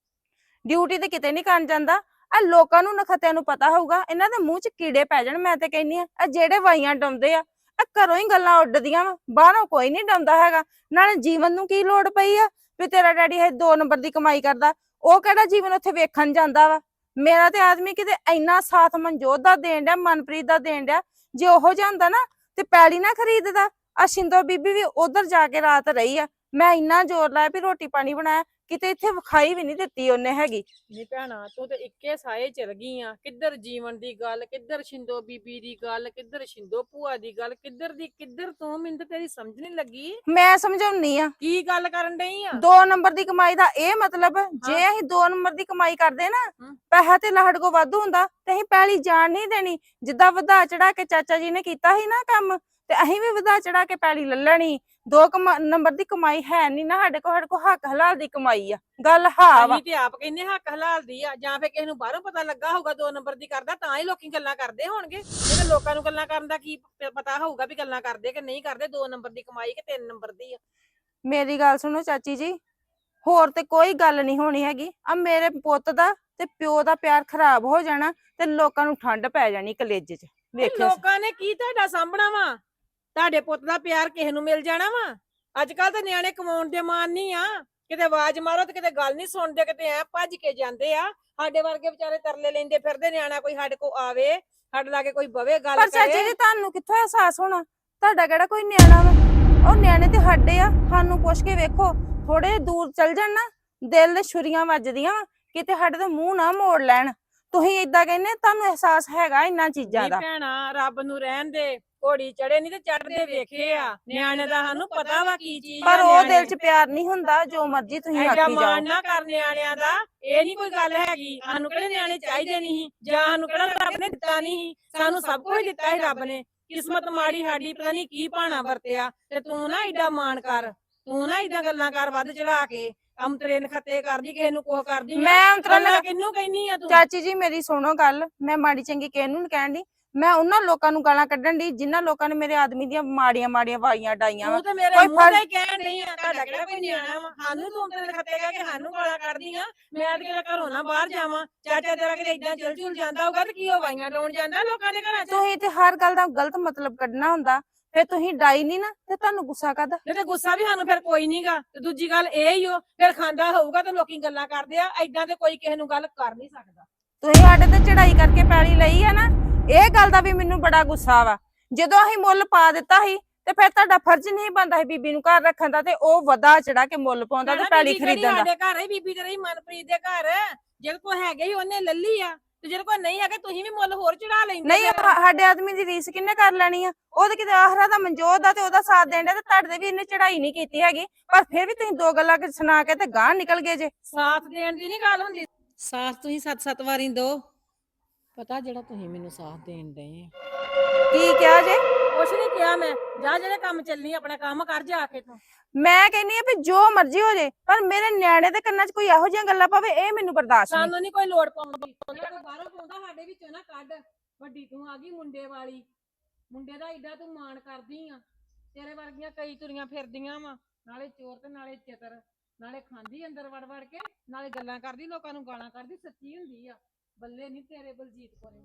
ਡਿਊਟੀ ਤੇ ਕਿਤੇ ਨਹੀਂ ਕਰਨ ਜਾਂਦਾ। ਆ ਲੋਕਾਂ ਨੂੰ ਨਖੱਤਿਆਂ ਨੂੰ ਪਤਾ ਹੋਊਗਾ। ਇਹਨਾਂ ਦੇ ਮੂੰਹ 'ਚ ਕੀੜੇ ਪੈ ਜਾਣ ਮੈਂ ਤੇ ਕਹਿੰਨੀ ਆ ਆ ਜਿਹੜੇ ਵਾਈਆਂ ਡਾਉਂਦੇ ਆ ਆ ਘਰੋਂ ਹੀ ਗੱਲਾਂ ਉੱਡਦੀਆਂ ਵਾ। ਬਾਹਰੋਂ ਕੋਈ ਨਹੀਂ ਡਾਉਂਦਾ ਹੈਗਾ। ਨਾਲੇ ਜੀਵਨ ਨੂੰ ਕੀ ਲੋੜ ਪਈ ਆ? ਵੀ ਤੇਰਾ ਡੈਡੀ ਇਹ ਦੋ ਨੰਬਰ ਦੀ ਕਮਾਈ ਕਰਦਾ। ਉਹ ਕਿਹੜਾ ਜੀਵਨ ਉੱਥੇ ਵੇਖਣ ਜਾਂਦਾ ਵਾ? ਮੇਰਾ ਤੇ ਆਦਮੀ ਕਿਤੇ ਇੰਨਾ ਸਾਥ ਮਨਜੋਤ ਦਾ ਦੇਣ ਡਿਆ, ਮਨਪ੍ਰੀਤ ਦਾ ਦੇਣ ਡਿਆ, ਜੇ ਉਹ ਜਾਂਦਾ ਨਾ ਤੇ ਪੈਲੀ ਨਾ ਖਰੀਦਦਾ। ਆ ਸ਼ਿੰਦੋ ਬੀਬੀ ਵੀ ਉਧਰ ਜਾ ਕੇ ਰਾਤ ਰਹੀ ਆ। ਮੈਂ ਇੰਨਾ ਜ਼ੋਰ ਲਾਇਆ ਵੀ ਰੋਟੀ ਪਾਣੀ ਬਣਾਇਆ। ਕਿਤੇ ਇੱਥੇ ਵਿਖਾਈ ਵੀ ਨਹੀਂ ਦਿੱਤੀ ਉਹਨੇ ਹੈਗੀ। ਨੀ ਭੈਣਾ ਤੂੰ ਤੇ ਇੱਕੇ ਸਾਏ ਚਲ ਗਈ ਆ। ਕਿੱਧਰ ਜੀਵਨ ਦੀ ਗੱਲ ਕਿੱਧਰ ਸ਼ਿੰਦੋ ਬੀਬੀ ਦੀ ਗੱਲ ਕਿੱਧਰ ਸ਼ਿੰਦੋ ਭੂਆ ਦੀ ਗੱਲ ਕਿੱਧਰ ਦੀ ਕਿੱਧਰ ਤੂੰ? ਮੈਨੂੰ ਤਾਂ ਤੇਰੀ ਸਮਝ ਨਹੀਂ ਲੱਗੀ। ਮੈਂ ਸਮਝਾਉਣੀ ਆ। ਕੀ ਗੱਲ ਕਰਨ ਡਈ ਆ? ਦੋ ਨੰਬਰ ਦੀ ਕਮਾਈ ਦਾ ਇਹ ਮਤਲਬ ਜੇ ਅਸੀਂ ਦੋ ਨੰਬਰ ਦੀ ਕਮਾਈ ਕਰਦੇ ਨਾ। ਪੈਸਾ ਤੇ ਲਹੜ ਕੋ ਵਾਧੂ ਹੁੰਦਾ ਤੇ ਅਸੀਂ ਪੈਲੀ ਜਾਣ ਨਹੀਂ ਦੇਣੀ। ਜਿੱਦਾਂ ਵਧਾ ਚੜਾ ਕੇ ਚਾਚਾ ਜੀ ਨੇ ਕੀਤਾ ਸੀ ਨਾ ਕੰਮ ਤੇ ਅਸੀਂ ਵੀ ਵਧਾ ਚੜਾ ਕੇ ਪੈਲੀ ਲੈ ਲੈਣੀ। ਦੋ ਕਮਾ- ਨੰਬਰ ਦੀ ਕਮਾਈ ਹੈ ਨਹੀਂ ਨਾ ਸਾਡੇ ਕੋਲ ਸਾਡੇ ਕੋਲ ਹੱਕ ਹਲਾਲ ਦੀ ਕਮਾਈ ਆ ਗੱਲ ਹਾਂ ਵਾ। ਅਸੀਂ ਤੇ ਆਪ ਕਹਿੰਦੇ ਹੱਕ ਹਲਾਲ ਦੀ ਆ ਜਾਂ ਫੇ ਕਿਸੇ ਨੂੰ ਬਾਹਰੋਂ ਪਤਾ ਲੱਗਾ ਹੋਊਗਾ ਦੋ ਨੰਬਰ ਦੀ ਕਰਦਾ ਤਾਂ ਹੀ ਲੋਕੀ ਗੱਲਾਂ ਕਰਦੇ ਹੋਣਗੇ। ਤੇ ਲੋਕਾਂ ਨੂੰ ਗੱਲਾਂ ਕਰਨ ਦਾ ਕੀ ਪ- ਪਤਾ ਹੋਊਗਾ ਵੀ ਗੱਲਾਂ ਕਰਦੇ ਕਿ ਨਹੀਂ ਕਰਦੇ ਦੋ ਨੰਬਰ ਦੀ ਕਮਾਈ ਕਿ ਤਿੰਨ ਨੰਬਰ ਦੀ ਆ। ਮੇਰੀ ਗੱਲ ਸੁਣੋ ਚਾਚੀ ਜੀ ਹੋਰ ਤੇ ਕੋਈ ਗੱਲ ਨਹੀਂ ਹੋਣੀ ਹੈਗੀ। ਆ ਮੇਰੇ ਪੁੱਤ ਦਾ ਤੇ ਪਿਓ ਦਾ ਪਿਆਰ ਖਰਾਬ ਹੋ ਜਾਣਾ ਤੇ ਲੋਕਾਂ ਨੂੰ ਠੰਡ ਪੈ ਜਾਣੀ ਕਲੇਜੇ 'ਚ। ਵੇਖਿਓ ਲੋਕਾਂ ਨੇ ਕੀ ਤੁਹਾਡਾ ਸਾਂਭਣਾ ਵਾ? ਤੁਹਾਡੇ ਪੁੱਤ ਦਾ ਪਿਆਰ ਕਿਸੇ ਨੂੰ ਮਿਲ ਜਾਣਾ ਵਾ? ਅੱਜ ਕੱਲ ਤਾਂ ਨਿਆਣੇ ਕਮਾਉਣ ਦੇ ਮਾਨ ਨਹੀਂ ਆ। ਕਿਤੇ ਆਵਾਜ਼ ਮਾਰੋ ਤੇ ਕਿਤੇ ਗੱਲ ਨਹੀਂ ਸੁਣਦੇ ਕਿਤੇ ਐ ਭੱਜ ਕੇ ਜਾਂਦੇ ਆ। ਸਾਡੇ ਵਰਗੇ ਵਿਚਾਰੇ ਤਰਲੇ ਲੈਂਦੇ ਫਿਰਦੇ ਨਿਆਣਾ ਕੋਈ ਸਾਡੇ ਕੋ ਆਵੇ ਸਾਡੇ ਲਾਗੇ ਕੋਈ ਬਵੇ ਗੱਲ ਪਰ ਚਾਚੀ ਕਰੇ। ਜੀ ਤੁਹਾਨੂੰ ਕਿੱਥੋਂ ਅਹਿਸਾਸ ਹੋਣਾ? ਤੁਹਾਡਾ ਕਿਹੜਾ ਕੋਈ ਨਿਆਣਾ ਵਾ? ਉਹ ਨਿਆਣੇ ਤੇ ਸਾਡੇ ਆ। ਸਾਨੂੰ ਪੁੱਛ ਕੇ ਵੇਖੋ। ਥੋੜੇ ਦੂਰ ਚਲ ਜਾਣ ਨਾ। ਦਿਲ ਦੇ ਛੁਰੀਆਂ ਵੱਜਦੀਆਂ ਕਿਤੇ ਸਾਡੇ ਤੋਂ ਮੂੰਹ ਨਾ ਮੋੜ ਲੈਣ। ਤੁਸੀਂ ਇਦਾਂ ਕਹਿੰਦੇ ਤੁਹਾਨੂੰ ਅਹਿਸਾਸ ਹੈਗਾ ਇਹਨਾਂ ਚੀਜ਼ਾਂ ਦਾ। ਭੈਣਾ ਰੱਬ ਨੂੰ ਰਹਿਣ ਦੇ। ਘੋੜੀ ਚੜੇ ਨਹੀਂ ਤੇ ਚੜਦੇ ਵੇਖੇ ਆ। ਨਿਆਣੇ ਦਾ ਸਾਨੂੰ ਪਤਾ ਵਾ ਕੀ ਚੀਜ਼ ਪਰ ਉਹ। ਦਿਲ 'ਚ ਪਿਆਰ ਨਹੀਂ ਹੁੰਦਾ ਜੋ ਮਰਜ਼ੀ ਤੁਸੀਂ ਐਡਾ ਆਖੀ ਜਾਓ। ਮਾਣ ਨਾ ਕਰ ਨਿਆਣਿਆਂ ਦਾ। ਇਹ ਨਹੀਂ ਕੋਈ ਗੱਲ ਹੈਗੀ। ਸਾਨੂੰ ਕਿਹੜੇ ਨਿਆਣੇ ਚਾਹੀਦੇ ਨਹੀਂ ਜਾਂ ਸਾਨੂੰ ਕਿਹੜਾ ਰੱਬ ਨੇ ਦਿੱਤਾ ਨਹੀਂ ਸਾਨੂੰ ਸਭ ਕੁਝ ਦਿੱਤਾ ਹੈ ਰੱਬ ਨੇ। ਕਿਸਮਤ ਮਾੜੀ ਸਾਡੀ ਪਤਾ ਨਹੀਂ ਕੀ ਭਾਣਾ ਵਰਤਿਆ। ਤੇ ਤੂੰ ਨਾ ਐਡਾ ਮਾਣ ਕਰ। ਤੂੰ ਨਾ ਏਦਾਂ ਗੱਲਾਂ ਕਰ ਵੱਧ ਚੜਾ ਕੇ। ਅੰਤਰੇ ਨਖੱਤੇ ਕਰਦੀ ਕਿਸੇ ਨੂੰ ਕੋਹ ਕਰਦੀ। ਮੈਂ ਅੰਤਰਾ ਗੱਲਾਂ ਕਿਹਨੂੰ ਕਹਿਨੀ ਆ ਤੂੰ? ਚਾਚੀ ਜੀ ਮੇਰੀ ਸੁਣੋ ਗੱਲ। ਮੈਂ ਮਾੜੀ ਚੰਗੀ ਕਿਸੇ ਨੂੰ ਨੀ ਕਹਿਣ ਦੀ ਮੈਂ ਉਹਨਾਂ ਲੋਕਾਂ ਨੂੰ ਗਾਲਾਂ ਕੱਢਣ ਦੀ ਜਿਨ੍ਹਾਂ ਲੋਕਾਂ ਨੇ ਮੇਰੇ ਆਦਮੀ ਦੀਆਂ ਮਾੜੀਆਂ ਮਾੜੀਆਂ ਵਾਈਆਂ ਡਾਈਆਂ ਤੂੰ ਤੇ ਮੇਰੇ ਕੋਈ ਮੂੰਹ ਫਰਕ- ਤੇ ਹੀ ਕਹਿਣ ਨਹੀਂ ਆ ਤੁਹਾਡਾ ਕਿਹੜਾ ਕੋਈ ਨਿਆਣਾ ਵਾ? ਸਾਨੂੰ ਤੂੰ ਨਖੱਤੇ ਕਹਿ ਕੇ ਸਾਨੂੰ ਗਾਲਾਂ ਕੱਢਦੀ ਆ। ਮੈਂ ਤੇ ਕਿਹੜਾ ਘਰੋਂ ਨਾ ਬਾਹਰ ਜਾਵਾਂ। ਚਾਚਾ ਤੇਰਾ ਕਿਤੇ ਇਦਾਂ ਚਲ ਚੁਲ ਜਾਂਦਾ ਹੋਊਗਾ ਤੇ ਕੀ ਹੋ ਵਾਈਆਂ ਲਾਉਣ ਜਾਂਦਾ ਲੋਕਾਂ ਦੇ ਘਰਾਂ 'ਚ? ਤੁਸੀਂ ਤੇ ਹਰ ਗੱਲ ਦਾ ਗਲਤ ਮਤਲਬ ਕੱਢਣਾ ਹੁੰਦਾ। ਫਿਰ ਤੁਸੀਂ ਡਾਈ ਨਹੀਂ ਨਾ ਤੇ ਤੁਹਾਨੂੰ ਗੁੱਸਾ ਨਹੀਂ ਤੇ ਗੁੱਸਾ ਵੀ ਸਾਨੂੰ ਫਿਰ ਕੋਈ ਨਹੀਂਗਾ ਤੇ ਦੂਜੀ ਗੱਲ ਇਹ ਹੀ ਹੋ ਫਿਰ ਖਾਂਦਾ ਹੋਊਗਾ ਤੇ ਲੋਕੀ ਗੱਲਾਂ ਕਰਦੇ ਆ। ਐਦਾਂ ਤੇ ਕੋਈ ਕਿਸੇ ਨੂੰ ਗੱਲ ਕਰ ਨਹੀਂ ਸਕਦਾ। ਤੁਸੀਂ ਸਾਡੇ ਤੇ ਚੜਾਈ ਕਰਕੇ ਪੈਲੀ ਲਈ ਆ ਨਾ। ਇਹ ਗੱਲ ਦਾ ਵੀ ਮੈਨੂੰ ਬੜਾ ਗੁੱਸਾ ਵਾ। ਜਦੋਂ ਅਸੀਂ ਮੁੱਲ ਪਾ ਦਿੱਤਾ ਸੀ ਤੇ ਫਿਰ ਤੁਹਾਡਾ ਫਰਜ਼ ਨਹੀਂ ਬਣਦਾ ਸੀ ਬੀਬੀ ਨੂੰ ਘਰ ਰੱਖਣ ਦਾ ਤੇ ਉਹ ਵਧਾ ਚੜਾ ਕੇ ਮੁੱਲ ਪਾਉਂਦਾ ਤੇ ਪੈਲੀ ਖਰੀਦਣ ਦਾ। ਸਾਡੇ ਘਰ ਹੈ ਬੀਬੀ ਤੇ ਰਹੀ ਮਨਪ੍ਰੀਤ ਦੇ ਘਰ। ਜਿਹਦੇ ਕੋਲ ਹੈਗੇ ਹੀ ਉਹਨੇ ਲੱਲੀ ਆ। ਤੇ ਜਿਹਦੇ ਕੋਲ ਨਹੀਂ ਹੈਗੇ ਤੁਸੀਂ ਵੀ ਮੁੱਲ ਹੋਰ ਚੜਾ ਲੈਂਦੇ ਨਹੀਂ ਸਾਡੇ ਆਦਮੀ ਦੀ ਰੀਸ ਕਿੰਨੇ ਕਰ ਲੈਣੀ ਆ? ਉਹ ਤੇ ਕਿਤੇ ਆਹਰਾ ਦਾ ਮਨਜੋਤ ਦਾ ਤੇ ਉਹਦਾ ਸਾਥ ਦੇਣ ਡਿਆ ਤੇ ਤੁਹਾਡੇ ਵੀ ਇਹਨੇ ਚੜਾਈ ਨਹੀਂ ਕੀਤੀ ਹੈਗੀ। ਪਰ ਫਿਰ ਵੀ ਤੁਸੀਂ ਦੋ ਗੱਲਾਂ ਕਿ ਸੁਣਾ ਕੇ ਤੇ ਗਾਂ ਨਿਕਲ ਗਏ ਜੇ। ਸਾਥ ਦੇਣ ਦੀ ਨਹੀਂ ਗੱਲ ਹੁੰਦੀ। ਸਾਥ ਤੁਸੀਂ ਸੱਤ ਸੱਤ ਵਾਰੀ ਦੋ। ਪਤਾ ਜਿਹੜਾ ਤੁਸੀਂ ਮੈਨੂੰ ਸਾਥ ਦੇਣ ਡਏ ਆ। ਕੀ ਕਿਹਾ ਜੇ? ਕੁਛ ਨਹੀਂ ਕਿਹਾ ਮੈਂ। ਜਾ ਜਿਹੜੇ ਕੰਮ ਚੱਲਣੀ ਆਪਣਾ ਕੰਮ ਕਰ ਜਾ ਕੇ ਤੂੰ। ਮੈਂ ਕਹਿੰਨੀ ਆ ਵੀ ਜੋ ਮਰਜ਼ੀ ਹੋ ਜੇ ਪਰ ਮੇਰੇ ਨਿਆਣੇ ਦੇ ਕੰਨਾਂ 'ਚ ਕੋਈ ਇਹੋ ਜਿਹੀਆਂ ਗੱਲਾਂ ਪਵੇ ਇਹ ਮੈਨੂੰ ਬਰਦਾਸ਼ਤ ਨਹੀਂ। ਸਾਨੂੰ ਨਹੀਂ ਕੋਈ ਲੋੜ ਪਾਉਂਦੀ ਜਿਹੜਾ ਕੋਈ ਬਾਹਰੋਂ ਪਾਉਂਦਾ ਸਾਡੇ ਵਿੱਚੋਂ ਨਾ ਕੱਢ। ਵੱਡੀ ਤੂੰ ਆ ਗਈ ਮੁੰਡੇ ਵਾਲੀ। ਮੁੰਡੇ ਦਾ ਏਡਾ ਤੂੰ ਮਾਣ ਕਰਦੀ ਆ। ਤੇਰੇ ਵਰਗੀਆਂ ਕਈ ਤੁਰੀਆਂ ਫਿਰਦੀਆਂ ਵਾ। ਨਾਲੇ ਚੋਰ ਤੇ ਨਾਲੇ ਚਤਰ ਨਾਲੇ ਖਾਂਦੀ ਅੰਦਰ ਵੜ ਵੜ ਕੇ ਨਾਲੇ ਗੱਲਾਂ ਕਰਦੀ ਲੋਕਾਂ ਨੂੰ ਗਾਲਾਂ ਕੱਢਦੀ ਸੱਚੀ ਹੁੰਦੀ ਆ। ਬੱਲੇ ਨਹੀਂ ਤੇਰੇ ਬਲਜੀਤ ਕੋਲੇ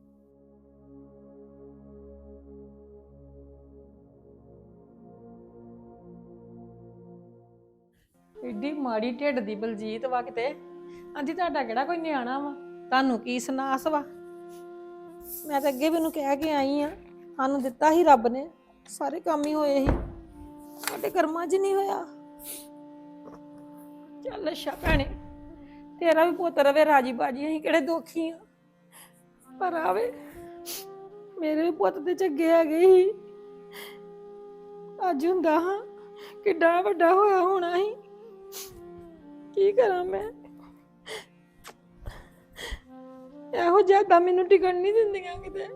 ਏਡੀ ਮਾੜੀ ਢਿੱਡ ਦੀ ਬਲਜੀਤ ਵਾ ਕਿਤੇ। ਆਂਦੀ ਤੁਹਾਡਾ ਕਿਹੜਾ ਕੋਈ ਨਿਆਣਾ ਵਾ? ਤੁਹਾਨੂੰ ਕੀ ਸੁਨਾਸ ਵਾ? ਮੈਂ ਤਾਂ ਅੱਗੇ ਵੀ ਉਹਨੂੰ ਕਹਿ ਕੇ ਆਈ ਆ। ਸਾਨੂੰ ਦਿੱਤਾ ਹੀ ਰੱਬ ਨੇ। ਸਾਰੇ ਕੰਮ ਹੀ ਹੋਏ ਸੀ। ਸਾਡੇ ਕਰਮਾਂ 'ਚ ਨਹੀਂ ਹੋਇਆ। ਚੱਲ ਅੱਛਾ ਭੈਣੇ, ਤੇਰਾ ਵੀ ਪੁੱਤ ਰਵੇ ਰਾਜੀ ਬਾਜੀ ਅਸੀਂ ਕਿਹੜੇ ਦੁਖੀ ਆ? ਪਰ ਆਵੇ, ਮੇਰੇ ਪੁੱਤ ਦੇ ਝੱਗੇ ਹੈਗੇ ਹੀ ਅੱਜ ਹੁੰਦਾ ਹਾਂ, ਕਿੱਡਾ ਵੱਡਾ ਹੋਇਆ ਹੋਣਾ ਹੀ ਕੀ ਕਰਾਂ ਮੈਂ? ਇਹੋ ਜਿਹਾ ਤਾਂ ਮੈਨੂੰ ਟਿਕਣ ਨਹੀਂ ਦਿੰਦੀਆਂ ਕਿਤੇ।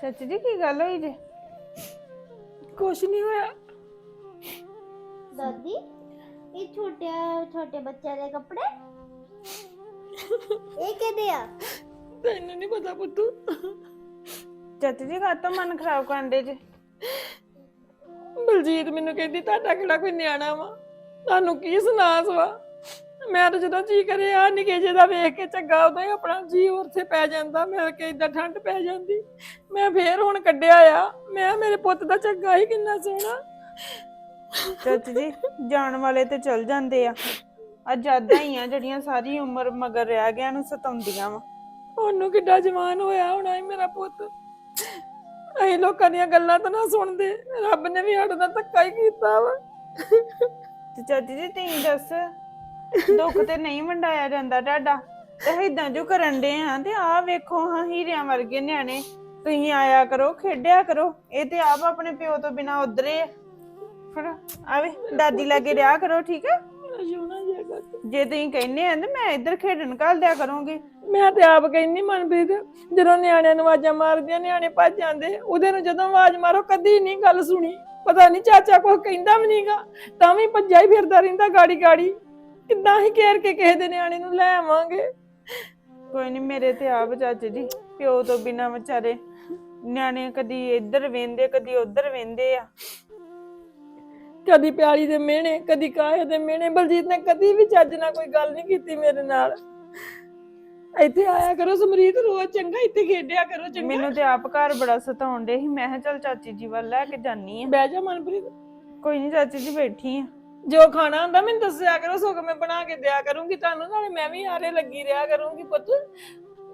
ਸੱਚ ਜੀ, ਕੀ ਗੱਲ ਹੋਈ ਜੇ? ਕੁਛ ਨਹੀਂ ਹੋਇਆ। ਦਾਦੀ ਇਹ ਛੋਟੇ ਛੋਟੇ ਬੱਚਿਆਂ ਦੇ ਕੱਪੜੇ? ਇਹ ਕਿਹਦੇ ਆ? ਤੈਨੂੰ ਨਹੀਂ ਪਤਾ ਪੁੱਤੂ। ਚਾਚੀ ਜੀ ਕਾਹਤੋਂ ਮਨ ਖਰਾਬ ਕਰਦੇ ਜੇ? ਬਲਜੀਤ ਮੈਨੂੰ ਕਹਿੰਦੀ ਤੁਹਾਡਾ ਕਿਹੜਾ ਕੋਈ ਨਿਆਣਾ ਵਾ? ਤੁਹਾਨੂੰ ਕੀ ਸੁਨਾਸ ਵਾ? ਮੈਂ ਤਾਂ ਜਦੋਂ ਜੀ ਕਰੇ ਆ ਨਿੱਕੇ ਜਿਹੇ ਦਾ ਵੇਖ ਕੇ ਚੰਗਾ ਉਦੋਂ ਹੀ ਆਪਣਾ ਜੀ ਉੱਥੇ ਪੈ ਜਾਂਦਾ ਮਿਲ ਕੇ ਇਦਾਂ ਠੰਡ ਪੈ ਜਾਂਦੀ। ਮੈਂ ਫੇਰ ਹੁਣ ਕੱਢਿਆ ਆ ਮੈਂ ਮੇਰੇ ਪੁੱਤ ਦਾ ਚੰਗਾ ਹੀ ਕਿੰਨਾ ਸੋਹਣਾ। ਚਾਚੀ ਜੀ ਜਾਣ ਵਾਲੇ ਤੇ ਚਲ ਜਾਂਦੇ ਆ। ਅੱਜ ਆਦਾ ਹੀ ਆ ਜਿਹੜੀਆਂ ਸਾਰੀ ਉਮਰ ਮਗਰ ਰਹਿ ਗਿਆ ਨੂੰ ਸਤਾਉਂਦੀਆਂ ਵਾ। ਉਹਨੂੰ ਕਿੱਡਾ ਜਵਾਨ ਹੋਇਆ ਹੋਣਾ ਈ ਮੇਰਾ ਪੁੱਤ। ਅਸੀਂ ਲੋਕਾਂ ਦੀਆਂ ਗੱਲਾਂ ਤਾਂ ਨਾ ਸੁਣਦੇ ਰੱਬ ਨੇ ਵੀ ਸਾਡੇ ਨਾਲ ਧੱਕਾ ਹੀ ਕੀਤਾ ਵਾ। ਤੇ ਚਾਚੀ ਜੀ ਤੁਸੀਂ ਦੱਸ ਦੁੱਖ ਤੇ ਨਹੀਂ ਵੰਡਾਇਆ ਜਾਂਦਾ ਤੁਹਾਡਾ। ਤੇ ਇਦਾਂ ਜੋ ਕਰਨ ਦੇ ਆ ਤੇ ਆਹ ਵੇਖੋ ਹਾਂ ਹੀਰਿਆਂ ਵਰਗੇ ਨਿਆਣੇ। ਤੁਸੀਂ ਆਇਆ ਕਰੋ ਖੇਡਿਆ ਕਰੋ। ਇਹ ਤੇ ਆਪ ਆਪਣੇ ਪਿਓ ਤੋਂ ਬਿਨਾ ਉਧਰੇ ਫਿਰ ਆਵੇ ਦਾਦੀ ਲਾਗੇ ਰਿਹਾ ਕਰੋ ਠੀਕ ਹੈ। ਜੇ ਤੁਸੀਂ ਕਹਿੰਦੇ ਆ ਤੇ ਮੈਂ ਇੱਧਰ ਖੇਡਣ ਘੱਲ ਦਿਆ ਕਰੂੰਗੀ। ਮੈਂ ਤੇ ਆਪ ਕਹਿੰਨੀ ਮਨਪ੍ਰੀਤ ਜਦੋਂ ਨਿਆਣਿਆਂ ਨੂੰ ਆਵਾਜ਼ਾਂ ਮਾਰਦੀਆਂ ਨਿਆਣੇ ਭੱਜ ਜਾਂਦੇ ਉਹਦੇ ਨੂੰ ਜਦੋਂ ਆਵਾਜ਼ ਮਾਰੋ ਕਦੀ ਨਹੀਂ ਗੱਲ ਸੁਣੀ। ਪਤਾ ਨਹੀਂ ਚਾਚਾ ਕੁਛ ਕਹਿੰਦਾ ਵੀ ਨਹੀਂਗਾ ਤਾਂ ਵੀ ਭੱਜਾ ਹੀ ਫਿਰਦਾ ਰਹਿੰਦਾ ਗਾੜੀ ਗਾੜੀ ਕਿੱਦਾਂ ਹੀ ਘੇਰ ਕੇ ਕਿਸੇ ਦੇ ਨਿਆਣੇ ਨੂੰ ਲੈ ਆਵਾਂਗੇ? ਕੋਈ ਨਹੀਂ ਮੇਰੇ ਤੇ ਆਪ ਚਾਚੇ ਜੀ ਪਿਓ ਤੋਂ ਬਿਨਾ ਵਿਚਾਰੇ ਨਿਆਣੇ ਕਦੀ ਇੱਧਰ ਵੇਂਦੇ ਕਦੀ ਉੱਧਰ ਵੇਂਦੇ ਆ। ਕਦੀ ਪਿਆਲੀ ਦੇ ਮਿਹਣੇ ਕਦੀ ਕਾਹੇ ਦੇ ਮਿਹਣੇ ਬਲਜੀਤ ਨੇ ਕਦੀ ਵੀ ਚੱਜ ਨਾਲ ਕੋਈ ਗੱਲ ਨਹੀਂ ਕੀਤੀ ਮੇਰੇ ਨਾਲ। ਇੱਥੇ ਆਇਆ ਕਰੋ ਸਮਰੀਤ ਰੋਜ਼ ਚੰਗਾ ਇੱਥੇ ਖੇਡਿਆ ਕਰੋ ਚੰਗਾ। ਮੈਨੂੰ ਤੇ ਆਪ ਘਰ ਬੜਾ ਸਤਾਉਣ ਦੇ ਸੀ ਮੈਂ ਕਿਹਾ ਚੱਲ ਚਾਚੀ ਜੀ ਵੱਲ ਲੈ ਕੇ ਜਾਨੀ ਆ। ਬਹਿ ਜਾ ਮਨਪ੍ਰੀਤ। ਕੋਈ ਨਹੀਂ ਚਾਚੀ ਜੀ ਬੈਠੀ ਆ। ਜੋ ਖਾਣਾ ਹੁੰਦਾ ਮੈਨੂੰ ਦੱਸਿਆ ਕਰੋ ਸੋ ਮੈਂ ਬਣਾ ਕੇ ਦਿਆ ਕਰੂੰਗੀ ਤੁਹਾਨੂੰ ਨਾਲੇ ਮੈਂ ਵੀ ਆਰੇ ਲੱਗੀ ਰਿਹਾ ਕਰੂੰਗੀ ਪੁੱਤ।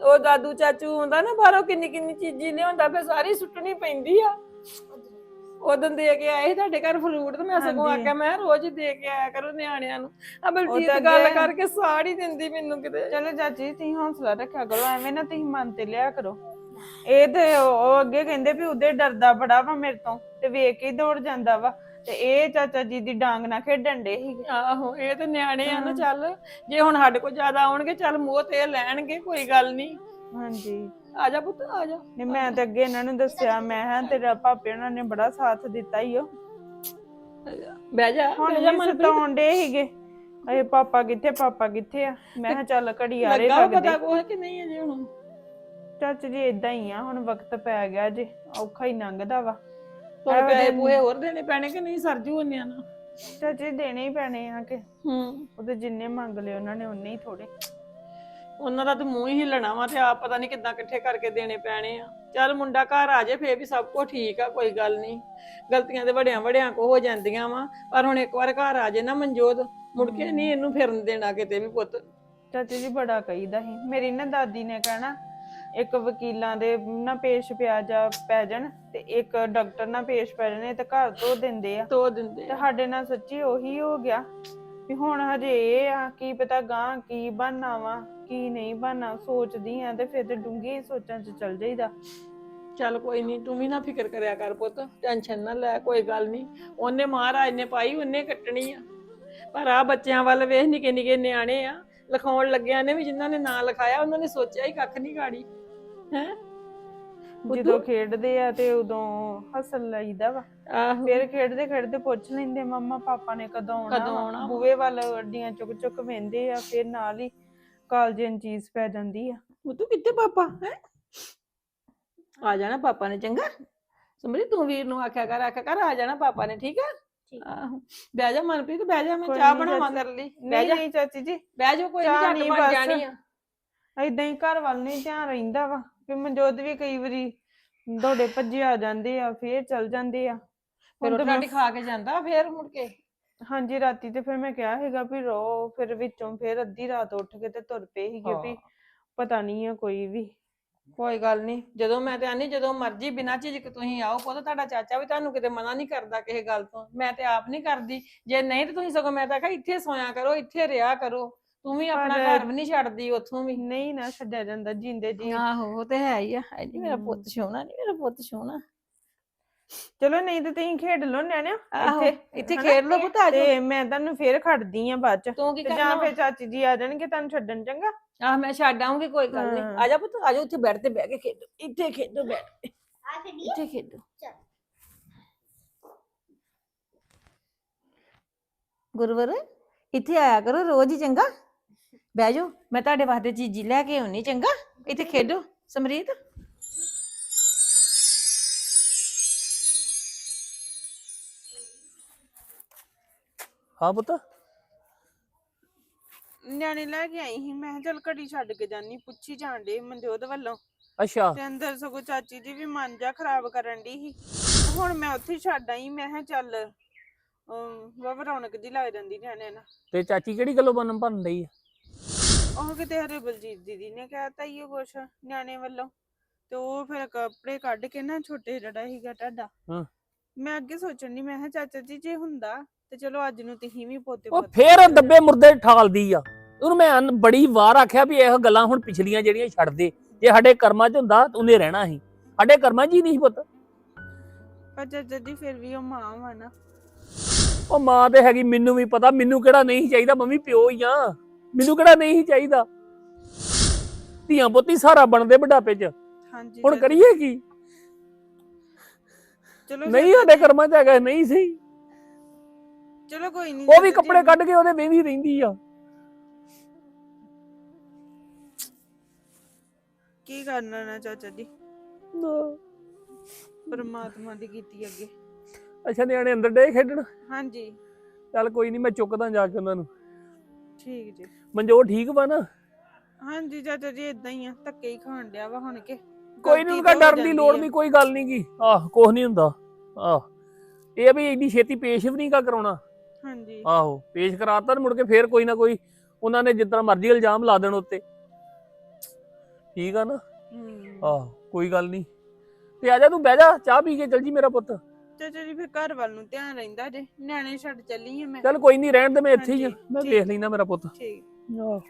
ਉਹ ਦਾਦੂ ਚਾਚੂ ਹੁੰਦਾ ਨਾ ਬਾਹਰੋਂ ਕਿੰਨੀ ਕਿੰਨੀ ਚੀਜ਼ੀ ਲਿਆਉਂਦਾ ਫਿਰ ਸਾਰੀ ਸੁੱਟਣੀ ਪੈਂਦੀ ਆ। ਉਦੋਂ ਦੇ ਕੇ ਆਏ ਸੀ ਤੁਹਾਡੇ ਘਰ ਫਰੂਟ ਤੇ ਮੈਂ ਸਗੋਂ। ਆਖਿਆ ਮੈਂ ਰੋਜ਼ ਹੀ ਦੇ ਕੇ ਆਇਆ ਕਰੋ ਨਿਆਣਿਆਂ ਨੂੰ। ਆ ਬਲਜੀਤ ਗੱਲ ਕਰਕੇ ਸਾੜੀ ਦਿੰਦੀ ਮੈਨੂੰ ਕਿਤੇ। ਚਲੋ ਚਾਚੀ ਤੁਸੀਂ ਹੌਸਲਾ ਰੱਖਿਆ ਕਰੋ ਐਵੇਂ ਨਾ ਤੁਸੀਂ ਮਨ ਤੇ ਲਿਆ ਕਰੋ। ਇਹ ਤੇ ਉਹ ਉਹ ਅੱਗੇ ਕਹਿੰਦੇ ਵੀ ਉਹਦੇ ਡਰਦਾ ਬੜਾ ਵਾ ਮੇਰੇ ਤੋਂ ਤੇ ਵੇਖ ਕੇ ਹੀ ਦੌੜ ਜਾਂਦਾ ਵਾ। ਤੇ ਇਹ ਚਾਚਾ ਜੀ ਦੀ ਡਾਂਗ ਨਾਲ ਖੇਡਣ ਦੇ ਸੀਗੇ ਆਹੋ ਇਹ ਤੇ ਨਿਆਣੇ ਆ ਨਾ। ਚੱਲ। ਜੇ ਹੁਣ ਸਾਡੇ ਕੋਲ ਜ਼ਿਆਦਾ ਆਉਣਗੇ ਚੱਲ ਮੂੰਹ ਤੇ ਲੈਣਗੇ ਕੋਈ ਗੱਲ ਨਹੀਂ। ਹਾਂਜੀ। ਆ ਜਾ ਪੁੱਤ ਆ ਜਾ। ਨੇ ਮੈਂ ਤੇ ਅੱਗੇ ਇਹਨਾਂ ਨੂੰ ਦੱਸਿਆ ਮੈਂ ਹਾਂ ਤੇਰਾ ਪਾਪੇ ਉਹਨਾਂ ਨੇ ਬੜਾ ਸਾਥ ਦਿੱਤਾ ਹੀ ਉਹ ਬਹਿ ਜਾ ਹੁਣ ਬਹਿ ਜਾ ਵੀ ਮਨਪ੍ਰੀਤ। ਸਤਾਉਣ ਦੇ ਸੀਗੇ। ਅਏ ਪਾਪਾ ਕਿੱਥੇ ਪਾਪਾ ਕਿੱਥੇ ਆ? ਮੈਂ ਕਿਹਾ ਚੱਲ ਘੜੀ ਆਰੇ ਲੱਗਾ ਲੱਗਦੇ ਪਤਾ ਕੋਹ ਕਿ ਨਹੀਂ ਅਜੇ ਹੁਣ? ਚਾਚਾ ਜੀ ਇਦਾਂ ਹੀ ਆ ਹੁਣ ਵਕਤ ਪੈ ਗਿਆ ਜੇ ਔਖਾ ਹੀ ਲੰਘਦਾ ਵਾ। ਹੁਣ ਐਵੇਂ ਪੈਸੇ ਦੇ- ਪੂਹੇ ਹੋਰ ਦੇਣੇ ਪੈਣੇ ਕਿ ਨਹੀਂ? ਸਰਜੂ ਹੁੰਨਿਆ ਨਾ ਚਾਚਾ ਦੇਣੇ ਹੀ ਪੈਣੇ ਆ ਕਿ। ਹੂੰ। ਉਹਦੇ ਜਿੰਨੇ ਮੰਗ ਲਏ ਉਹਨਾਂ ਨੇ ਉਨੇ ਹੀ ਥੋੜੇ ਉਹਨਾਂ ਦਾ ਤਾਂ ਮੂੰਹ ਹੀ ਹਿੱਲਣਾ ਵਾ ਤੇ ਆਪ ਪਤਾ ਨਹੀਂ ਕਿੱਦਾਂ ਇਕੱਠੇ ਕਰਕੇ ਦੇਣੇ ਪੈਣੇ ਆ। ਚੱਲ ਮੁੰਡਾ ਘਰ ਆ ਜੇ ਫੇਰ ਵੀ ਸਭ ਕੁਝ ਠੀਕ ਆ ਕੋਈ ਗੱਲ ਨਹੀਂ। ਗਲਤੀਆਂ ਤੇ ਵੱਡਿਆਂ ਵੱਡਿਆਂ ਕੋ ਹੋ ਜਾਂਦੀਆਂ ਵਾ। ਪਰ ਹੁਣ ਇੱਕ ਵਾਰ ਘਰ ਆ ਜੇ ਨਾ ਮਨਜੋਤ ਮੁੜ ਕੇ ਨਹੀਂ ਇਹਨੂੰ ਫਿਰਨ ਦੇਣਾ ਕਿਤੇ ਵੀ ਪੁੱਤ। ਚਾਚਾ ਜੀ ਬੜਾ ਕਹੀਦਾ ਸੀ। ਮੇਰੀ ਨਾ ਦਾਦੀ ਨੇ ਕਹਿਣਾ ਇੱਕ ਵਕੀਲਾਂ ਦੇ ਨਾ ਪੇਸ਼ ਪਿਆ ਜਾ ਪੈ ਜਾਣ ਤੇ ਇੱਕ ਡਾਕਟਰ ਨਾਲ ਪੇਸ਼ ਪੈ ਜਾਣੇ ਤੇ ਘਰ ਤੋਂ ਦਿੰਦੇ ਆ। ਤੋ ਦਿੰਦੇ ਤੇ ਆ। ਸਾਡੇ ਨਾਲ ਸੱਚੀ ਉਹੀ ਹੋ ਗਿਆ ਵੀ ਹੁਣ ਹਜੇ ਇਹ ਆ ਕੀ ਪਤਾ ਗਾਂ ਕੀ ਬਣਨਾ ਵਾ ਕੀ ਨਹੀਂ ਬਣਨਾ ਸੋਚਦੀ ਆ ਤੇ ਫਿਰ ਤੇ ਡੂੰਘੀ ਸੋਚਾਂ 'ਚ ਚਲ ਜਾਈਦਾ। ਚੱਲ ਕੋਈ ਨਹੀਂ ਤੂੰ ਵੀ ਨਾ ਫਿਕਰ ਕਰਿਆ ਕਰ ਪੁੱਤ ਟੈਨਸ਼ਨ ਨਾ ਲੈ ਕੋਈ ਗੱਲ ਨਹੀਂ। ਉਹਨੇ ਮਹਾਰਾਜ ਨੇ ਪਾਈ ਉਹਨੇ ਕੱਟਣੀ ਆ। ਪਰ ਆ ਬੱਚਿਆਂ ਵੱਲ ਵੇਖ ਨਿੱਕੇ ਨਿੱਕੇ ਨਿਆਣੇ ਆ। ਲਿਖਾਉਣ ਲੱਗਿਆਂ ਨੇ ਵੀ ਜਿਨ੍ਹਾਂ ਨੇ ਨਾਂ ਲਿਖਾਇਆ ਉਹਨਾਂ ਨੇ ਸੋਚਿਆ ਹੀ ਕੱਖ ਨਹੀਂ ਗਾੜੀ। ਹੈ? ਜਦੋਂ ਖੇਡਦੇ ਆ ਤੇ ਉਦੋਂ ਹੱਸਣ ਲਈਦਾ ਵਾ। ਆਹੋ। ਫਿਰ ਖੇਡਦੇ ਖੇਡਦੇ ਪੁੱਛ ਲੈਂਦੇ ਮੰਮਾ ਪਾਪਾ ਨੇ ਕਦੋਂ ਆਉਣਾ ਕਦੋਂ ਵਾ? ਆਉਣਾ ਵਾ? ਬੂਹੇ ਵੱਲ ਅੱਡੀਆਂ ਚੁੱਕ ਚੁੱਕ ਵੇਂਦੇ ਆ ਫਿਰ ਨਾਲ ਹੀ ਕਾਲਜਨ ਚੀਜ਼ ਪੈ ਜਾਂਦੀ ਆ। ਉਹ ਤੂੰ ਕਿੱਥੇ ਪਾਪਾ? ਹੈ? ਆ ਜਾਣਾ ਪਾਪਾ ਨੇ ਚੰਗਾ। ਸਮਝੀ ਤੂੰ ਵੀਰ ਨੂੰ ਆਖਿਆ ਕਰ ਆਖਿਆ ਕਰ ਆ ਜਾਣਾ ਪਾਪਾ ਨੇ ਠੀਕ ਹੈ ਠੀਕ। ਆਹੋ ਬਹਿ ਜਾ ਮਨਪ੍ਰੀਤ ਬਹਿ ਜਾ ਮੈਂ ਕੋਈ ਚਾਹ ਨੀ ਬਣਾਵਾਂ ਚਾਚੀ। ਤੇਰੇ ਲਈ ਬਹਿ ਨਹੀਂ ਜਾ ਨਹੀਂ ਚਾਚੀ ਜੀ ਬਹਿ ਜਾ ਕੋਈ ਚਾਹ ਨਹੀਂ ਨੀ ਬਣ ਬਸ। ਜਾਣੀ ਆ ਏਦਾਂ ਹੀ ਘਰ ਵੱਲ ਨਹੀਂ ਧਿਆਨ ਰਹਿੰਦਾ ਵਾ ਫਿਰ ਮਨਜੋਤ ਵੀ ਕਈ ਵਾਰੀ ਦੌੜੇ ਭੱਜੇ ਆ ਜਾਂਦੇ ਆ ਫੇਰ ਚਲ ਜਾਂਦੇ ਆ ਫਿਰ ਹੁਣ ਤਾਂ ਰੋਟੀ ਰਾਟੀ ਮੈਂ- ਖਾ ਕੇ ਜਾਂਦਾ ਫੇਰ ਮੁੜ ਕੇ ਹਾਂਜੀ ਰਾਤੀ ਤੇ ਫਿਰ ਮੈਂ ਕਿਹਾ ਹੈਗਾ ਵੀ ਰੋ ਫਿਰ ਵਿੱਚੋਂ ਫਿਰ ਅੱਧੀ ਰਾਤ ਉੱਠ ਕੇ ਤੇ ਤੁਰ ਪਏ ਸੀਗੇ ਵੀ ਹਾਂ। ਪਤਾ ਨਹੀਂ ਆ ਕੋਈ ਵੀ ਕੋਈ ਗੱਲ ਨਹੀਂ ਜਦੋਂ ਮੈਂ ਤੇ ਆਨੀ ਜਦੋਂ ਮਰਜ਼ੀ ਬਿਨਾਂ ਝਿਜਕ ਤੁਸੀਂ ਆਓ ਪੁੱਤ ਤੁਹਾਡਾ ਚਾਚਾ ਵੀ ਤੁਹਾਨੂੰ ਕਿਤੇ ਮਨਾ ਨਹੀਂ ਕਰਦਾ ਕਿਸੇ ਗੱਲ ਤੋਂ। ਮੈਂ ਤੇ ਆਪ ਨਹੀਂ ਕਰਦੀ। ਜੇ ਨਹੀਂ ਤੇ ਤੁਸੀਂ ਸਗੋਂ ਮੈਂ ਤਾਂ ਕਹਾਂ ਇੱਥੇ ਸੋਇਆ ਕਰੋ ਇੱਥੇ ਰਿਹਾ ਕਰੋ। ਤੂੰ ਵੀ ਆਪਣਾ ਘਰ ਵੀ ਨਹੀਂ ਛੱਡਦੀ ਉੱਥੋਂ ਵੀ। ਨਹੀਂ ਨਾ ਛੱਡਿਆ ਜਾਂਦਾ ਜਿੰਦੇ ਜੀ। ਆਹੋ ਉਹ ਤੇ ਹੈ ਹੀ ਆ। ਹੈ ਨਹੀਂ ਮੇਰਾ। ਪੁੱਤ ਸੋਹਣਾ ਨਹੀਂ ਮੇਰਾ ਪੁੱਤ ਸੋਹਣਾ। ਚਲੋ ਨਹੀਂ ਤੇ ਤੁਸੀਂ ਖੇਡ ਲਓ ਨਿਆਣਿਓ ਇੱਥੇ। ਇੱਥੇ? ਖੇਡ ਲੋ ਪੁੱਤ ਆ ਜਾ ਤੇ ਮੈਂ ਤੁਹਾਨੂੰ ਫੇਰ ਖੜਦੀ ਆ ਬਾਅਦ ਚ। ਤੂੰ ਕੀ ਕਰਨਾ ਜਾਂ? ਫਿਰ ਚਾਚੀ ਜੀ ਆ ਜਾਣਗੇ ਤੁਹਾਨੂੰ ਛੱਡਣ ਚੰਗਾ? ਆਹ ਮੈਂ ਛੱਡ ਆਉਂਗੀ ਕੋਈ ਗੱਲ ਨਹੀਂ। ਆ ਜਾ ਪੁੱਤ ਆ ਜਾ ਉੱਥੇ ਬੈਠ ਤੇ ਬਹਿ ਕੇ ਖੇਡੋ। ਇੱਥੇ ਖੇਡੋ ਬੈਠ ਕੇ। ਆ ਖੇਡੀਏ ਇੱਥੇ ਖੇਡੋ। ਚੱਲ। ਗੁਰਵਰ ਇੱਥੇ ਆਇਆ ਕਰੋ ਰੋਜ਼ ਹੀ ਚੰਗਾ। ਬਹਿ ਜਾਓ ਮੈਂ ਤੁਹਾਡੇ ਵਾਸਤੇ ਚੀਜ਼ੀ ਲੈ ਕੇ ਆਉਣੀ ਚੰਗਾ? ਇੱਥੇ ਖੇਡੋ ਸਮਰੀਤ। ਹਾਂ ਪੁੱਤ। ਨਿਆਣੇ ਲੈ ਕੇ ਆਈ ਸੀ ਮੈਂ ਕਿਹਾ ਚੱਲ ਘੜੀ ਛੱਡ ਕੇ ਜਾਨੀ ਪੁੱਛੀ ਜਾਣ ਡੇ ਮਨਜੋਤ ਵੱਲੋਂ। ਅੱਛਾ। ਤੇ ਅੰਦਰ ਸਗੋਂ ਚਾਚੀ ਜੀ ਵੀ ਮਨ ਜਾ ਖਰਾਬ ਕਰਨ ਦੀ ਸੀ। ਹੁਣ ਮੈਂ ਉੱਥੇ ਛੱਡ ਆਈ ਮੈਂ ਕਿਹਾ ਚੱਲ ਵਵ ਰੌਣਕ ਜੀ ਲੱਗ ਜਾਂਦੀ ਨਿਆਣਿਆਂ ਨਾਲ। ਤੇ ਚਾਚੀ ਕਿਹੜੀ ਗੱਲੋਂ ਬੰਨ ਭੰਨ ਰਹੀ ਆ? ਉਹ ਕਿਤੇ ਹਰੇ ਬਲਜੀਤ ਦੀਦੀ ਨੇ ਕਹਿਤਾ ਹੀ ਉਹ ਕੁਛ ਨਿਆਣੇ ਵੱਲੋਂ। ਤੇ ਉਹ ਫਿਰ ਕੱਪੜੇ ਕੱਢ ਕੇ ਨਾ ਛੋਟੇ ਜਿਹੜਾ ਸੀਗਾ ਤੁਹਾਡਾ ਹਾਂ। ਮੈਂ ਅੱਗੇ ਸੋਚਣ ਦੀ ਮੈਂ ਕਿਹਾ ਚਾਚਾ ਜੀ ਜੇ ਹੁੰਦਾ ਤੇ ਚਲੋ ਅੱਜ ਨੂੰ ਤੁਸੀਂ ਵੀ ਪੋਤੇ ਉਹ ਪੋਤੇ ਫੇਰ ਦੱਬੇ ਮੁਰਦੇ ਠਾਲਦੀ ਆ। ਉਹਨੂੰ ਮੈਂ ਅਨ- ਬੜੀ ਵਾਰ ਆਖਿਆ ਵੀ ਇਹ ਗੱਲਾਂ ਹੁਣ ਪਿਛਲੀਆਂ ਜਿਹੜੀਆਂ ਛੱਡ ਦੇ। ਜੇ ਸਾਡੇ ਕਰਮਾਂ 'ਚ ਹੁੰਦਾ ਤਾਂ ਉਹਨੇ ਰਹਿਣਾ ਸੀ। ਸਾਡੇ ਕਰਮਾਂ 'ਚ ਹੀ ਨਹੀਂ ਸੀ ਪੁੱਤ। ਪਰ ਚਾਚਾ ਜੀ ਫਿਰ ਵੀ ਉਹ ਮਾਂ ਵਾ ਨਾ। ਉਹ ਮਾਂ ਤੇ ਹੈਗੀ ਮੈਨੂੰ ਵੀ ਪਤਾ। ਮੈਨੂੰ ਕਿਹੜਾ ਨਹੀਂ ਚਾਹੀਦਾ? ਮੰਮੀ ਪਿਓ ਹੀ ਆ। ਮੈਨੂੰ ਕਿਹੜਾ ਨਹੀਂ ਚਾਹੀਦਾ? ਧੀਆਂ ਪੁੱਤੀ ਸਾਰਾ ਬਣਦੇ ਬੁਢਾਪੇ 'ਚ। ਹਾਂਜੀ ਹੁਣ ਕਰੀਏ ਕੀ? ਚਲੋ ਨਹੀਂ ਸਾਡੇ ਕਰਮਾਂ 'ਚ ਹੈਗਾ ਨਹੀਂ ਸੀ। ਚਲੋ ਕੋਈ ਨਹੀਂ ਉਹ ਵੀ ਕੱਪੜੇ ਕੱਢ ਕੇ ਉਹਦੇ ਵੇਂਦੀ ਰਹਿੰਦੀ ਆ। ਕੀ ਕਰਨਾ ਨਾ ਚਾਚਾ ਜੀ? ਪਰਮਾਤਮਾ ਦੀ ਕੀਤੀ ਅੱਗੇ। ਅੱਛਾ ਨਿਆਣੇ ਅੰਦਰ ਡੇ ਖੇਡਣ? ਹਾਂਜੀ। ਚੱਲ ਕੋਈ ਨਹੀਂ ਮੈਂ ਚੁੱਕਦਾ ਜਾ ਕੇ ਉਹਨਾਂ ਨੂੰ। ਠੀਕ ਜੀ। ਮਨਜੋਤ ਠੀਕ ਵਾ ਨਾ? ਹਾਂਜੀ ਚਾਚਾ ਜੀ ਇਦਾਂ ਹੀ ਆ ਧੱਕੇ ਹੀ ਖਾਣ ਡਿਆ ਵਾ ਹੁਣ ਕੇ। ਕੋਈ ਨਹੀਂ ਉਹਦਾ ਡਰਨ ਦੀ ਲੋੜ। ਨਹੀਂ ਕੋਈ ਗੱਲ ਨਹੀਂ ਗੀ। ਆਹ ਕੁਝ ਨਹੀਂ ਹੁੰਦਾ। ਆਹ। ਇਹ ਵੀ ਇੰਨੀ ਛੇਤੀ ਪੇਸ਼ ਵੀ ਨਹੀਂ ਕਾ ਕਰਾਉਣਾ। ਹਾਂਜੀ। ਆਹੋ ਪੇਸ਼ ਕਰਾਤਾ ਤੇ ਮੁੜ ਕੇ ਫੇਰ ਕੋਈ ਨਾ ਕੋਈ ਉਹਨਾਂ ਨੇ ਜਿੱਦਾਂ ਮਰਜ਼ੀ ਇਲਜ਼ਾਮ ਲਾ ਦੇਣ ਉੱਤੇ। ਠੀਕ ਆ ਨਾ? ਹਮ। ਆਹ ਕੋਈ ਗੱਲ ਨਹੀਂ। ਤੇ ਆ ਜਾ ਤੂੰ ਬਹਿ ਜਾ ਚਾਹ ਪੀ ਕੇ ਚੱਲ ਜੀ ਮੇਰਾ ਪੁੱਤ। ਚਾਚਾ ਜੀ ਫਿਰ ਘਰ ਵੱਲ ਨੂੰ ਧਿਆਨ ਰਹਿੰਦਾ ਜੇ। ਨਿਆਣੇ ਛੱਡ ਚੱਲੀ ਆ ਮੈਂ। ਚੱਲ ਕੋਈ ਨਹੀਂ ਰਹਿਣ ਦੇ ਮੈਂ ਇੱਥੇ ਹੀ ਆ। ਹਾਂਜੀ, ਮੈਂ ਠੀਕ। ਵੇਖ ਮੇਰਾ ਪੁੱਤ। ਠੀਕ। ਆਹ।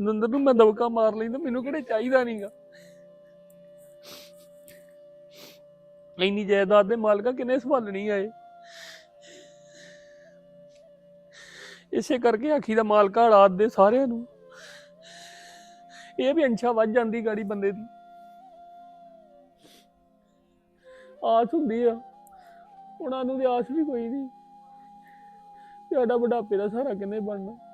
ਨੰਦਰ ਨੂੰ ਮੈਂ ਦਬਕਾ ਮਾਰ ਲੈਂਦਾ ਮੈਨੂੰ ਕਿਹੜੇ ਚਾਹੀਦਾ ਨਹੀਂਗਾ ਇੰਨੀ ਜਾਇਦਾਦ ਦੇ ਮਾਲਕਾ ਕਿਨੇ ਸੰਭਾਲਣੀ ਆਏ ਇਸੇ ਕਰਕੇ ਆਖੀ ਦਾ ਮਾਲਕਾ ਰਾਤ ਦੇ ਸਾਰਿਆਂ ਨੂੰ। ਇਹ ਵੀ ਅੰਸ਼ਾ ਵੱਜ ਜਾਂਦੀ ਗਾੜੀ ਬੰਦੇ ਦੀ। ਆਸ ਹੁੰਦੀ ਆ। ਉਹਨਾਂ ਨੂੰ ਤੇ ਆਸ ਵੀ ਕੋਈ ਨਹੀਂ। ਸਾਡਾ ਬੁਢਾਪੇ ਦਾ ਸਾਰਾ ਕਿੰਨੇ ਬਣਨਾ।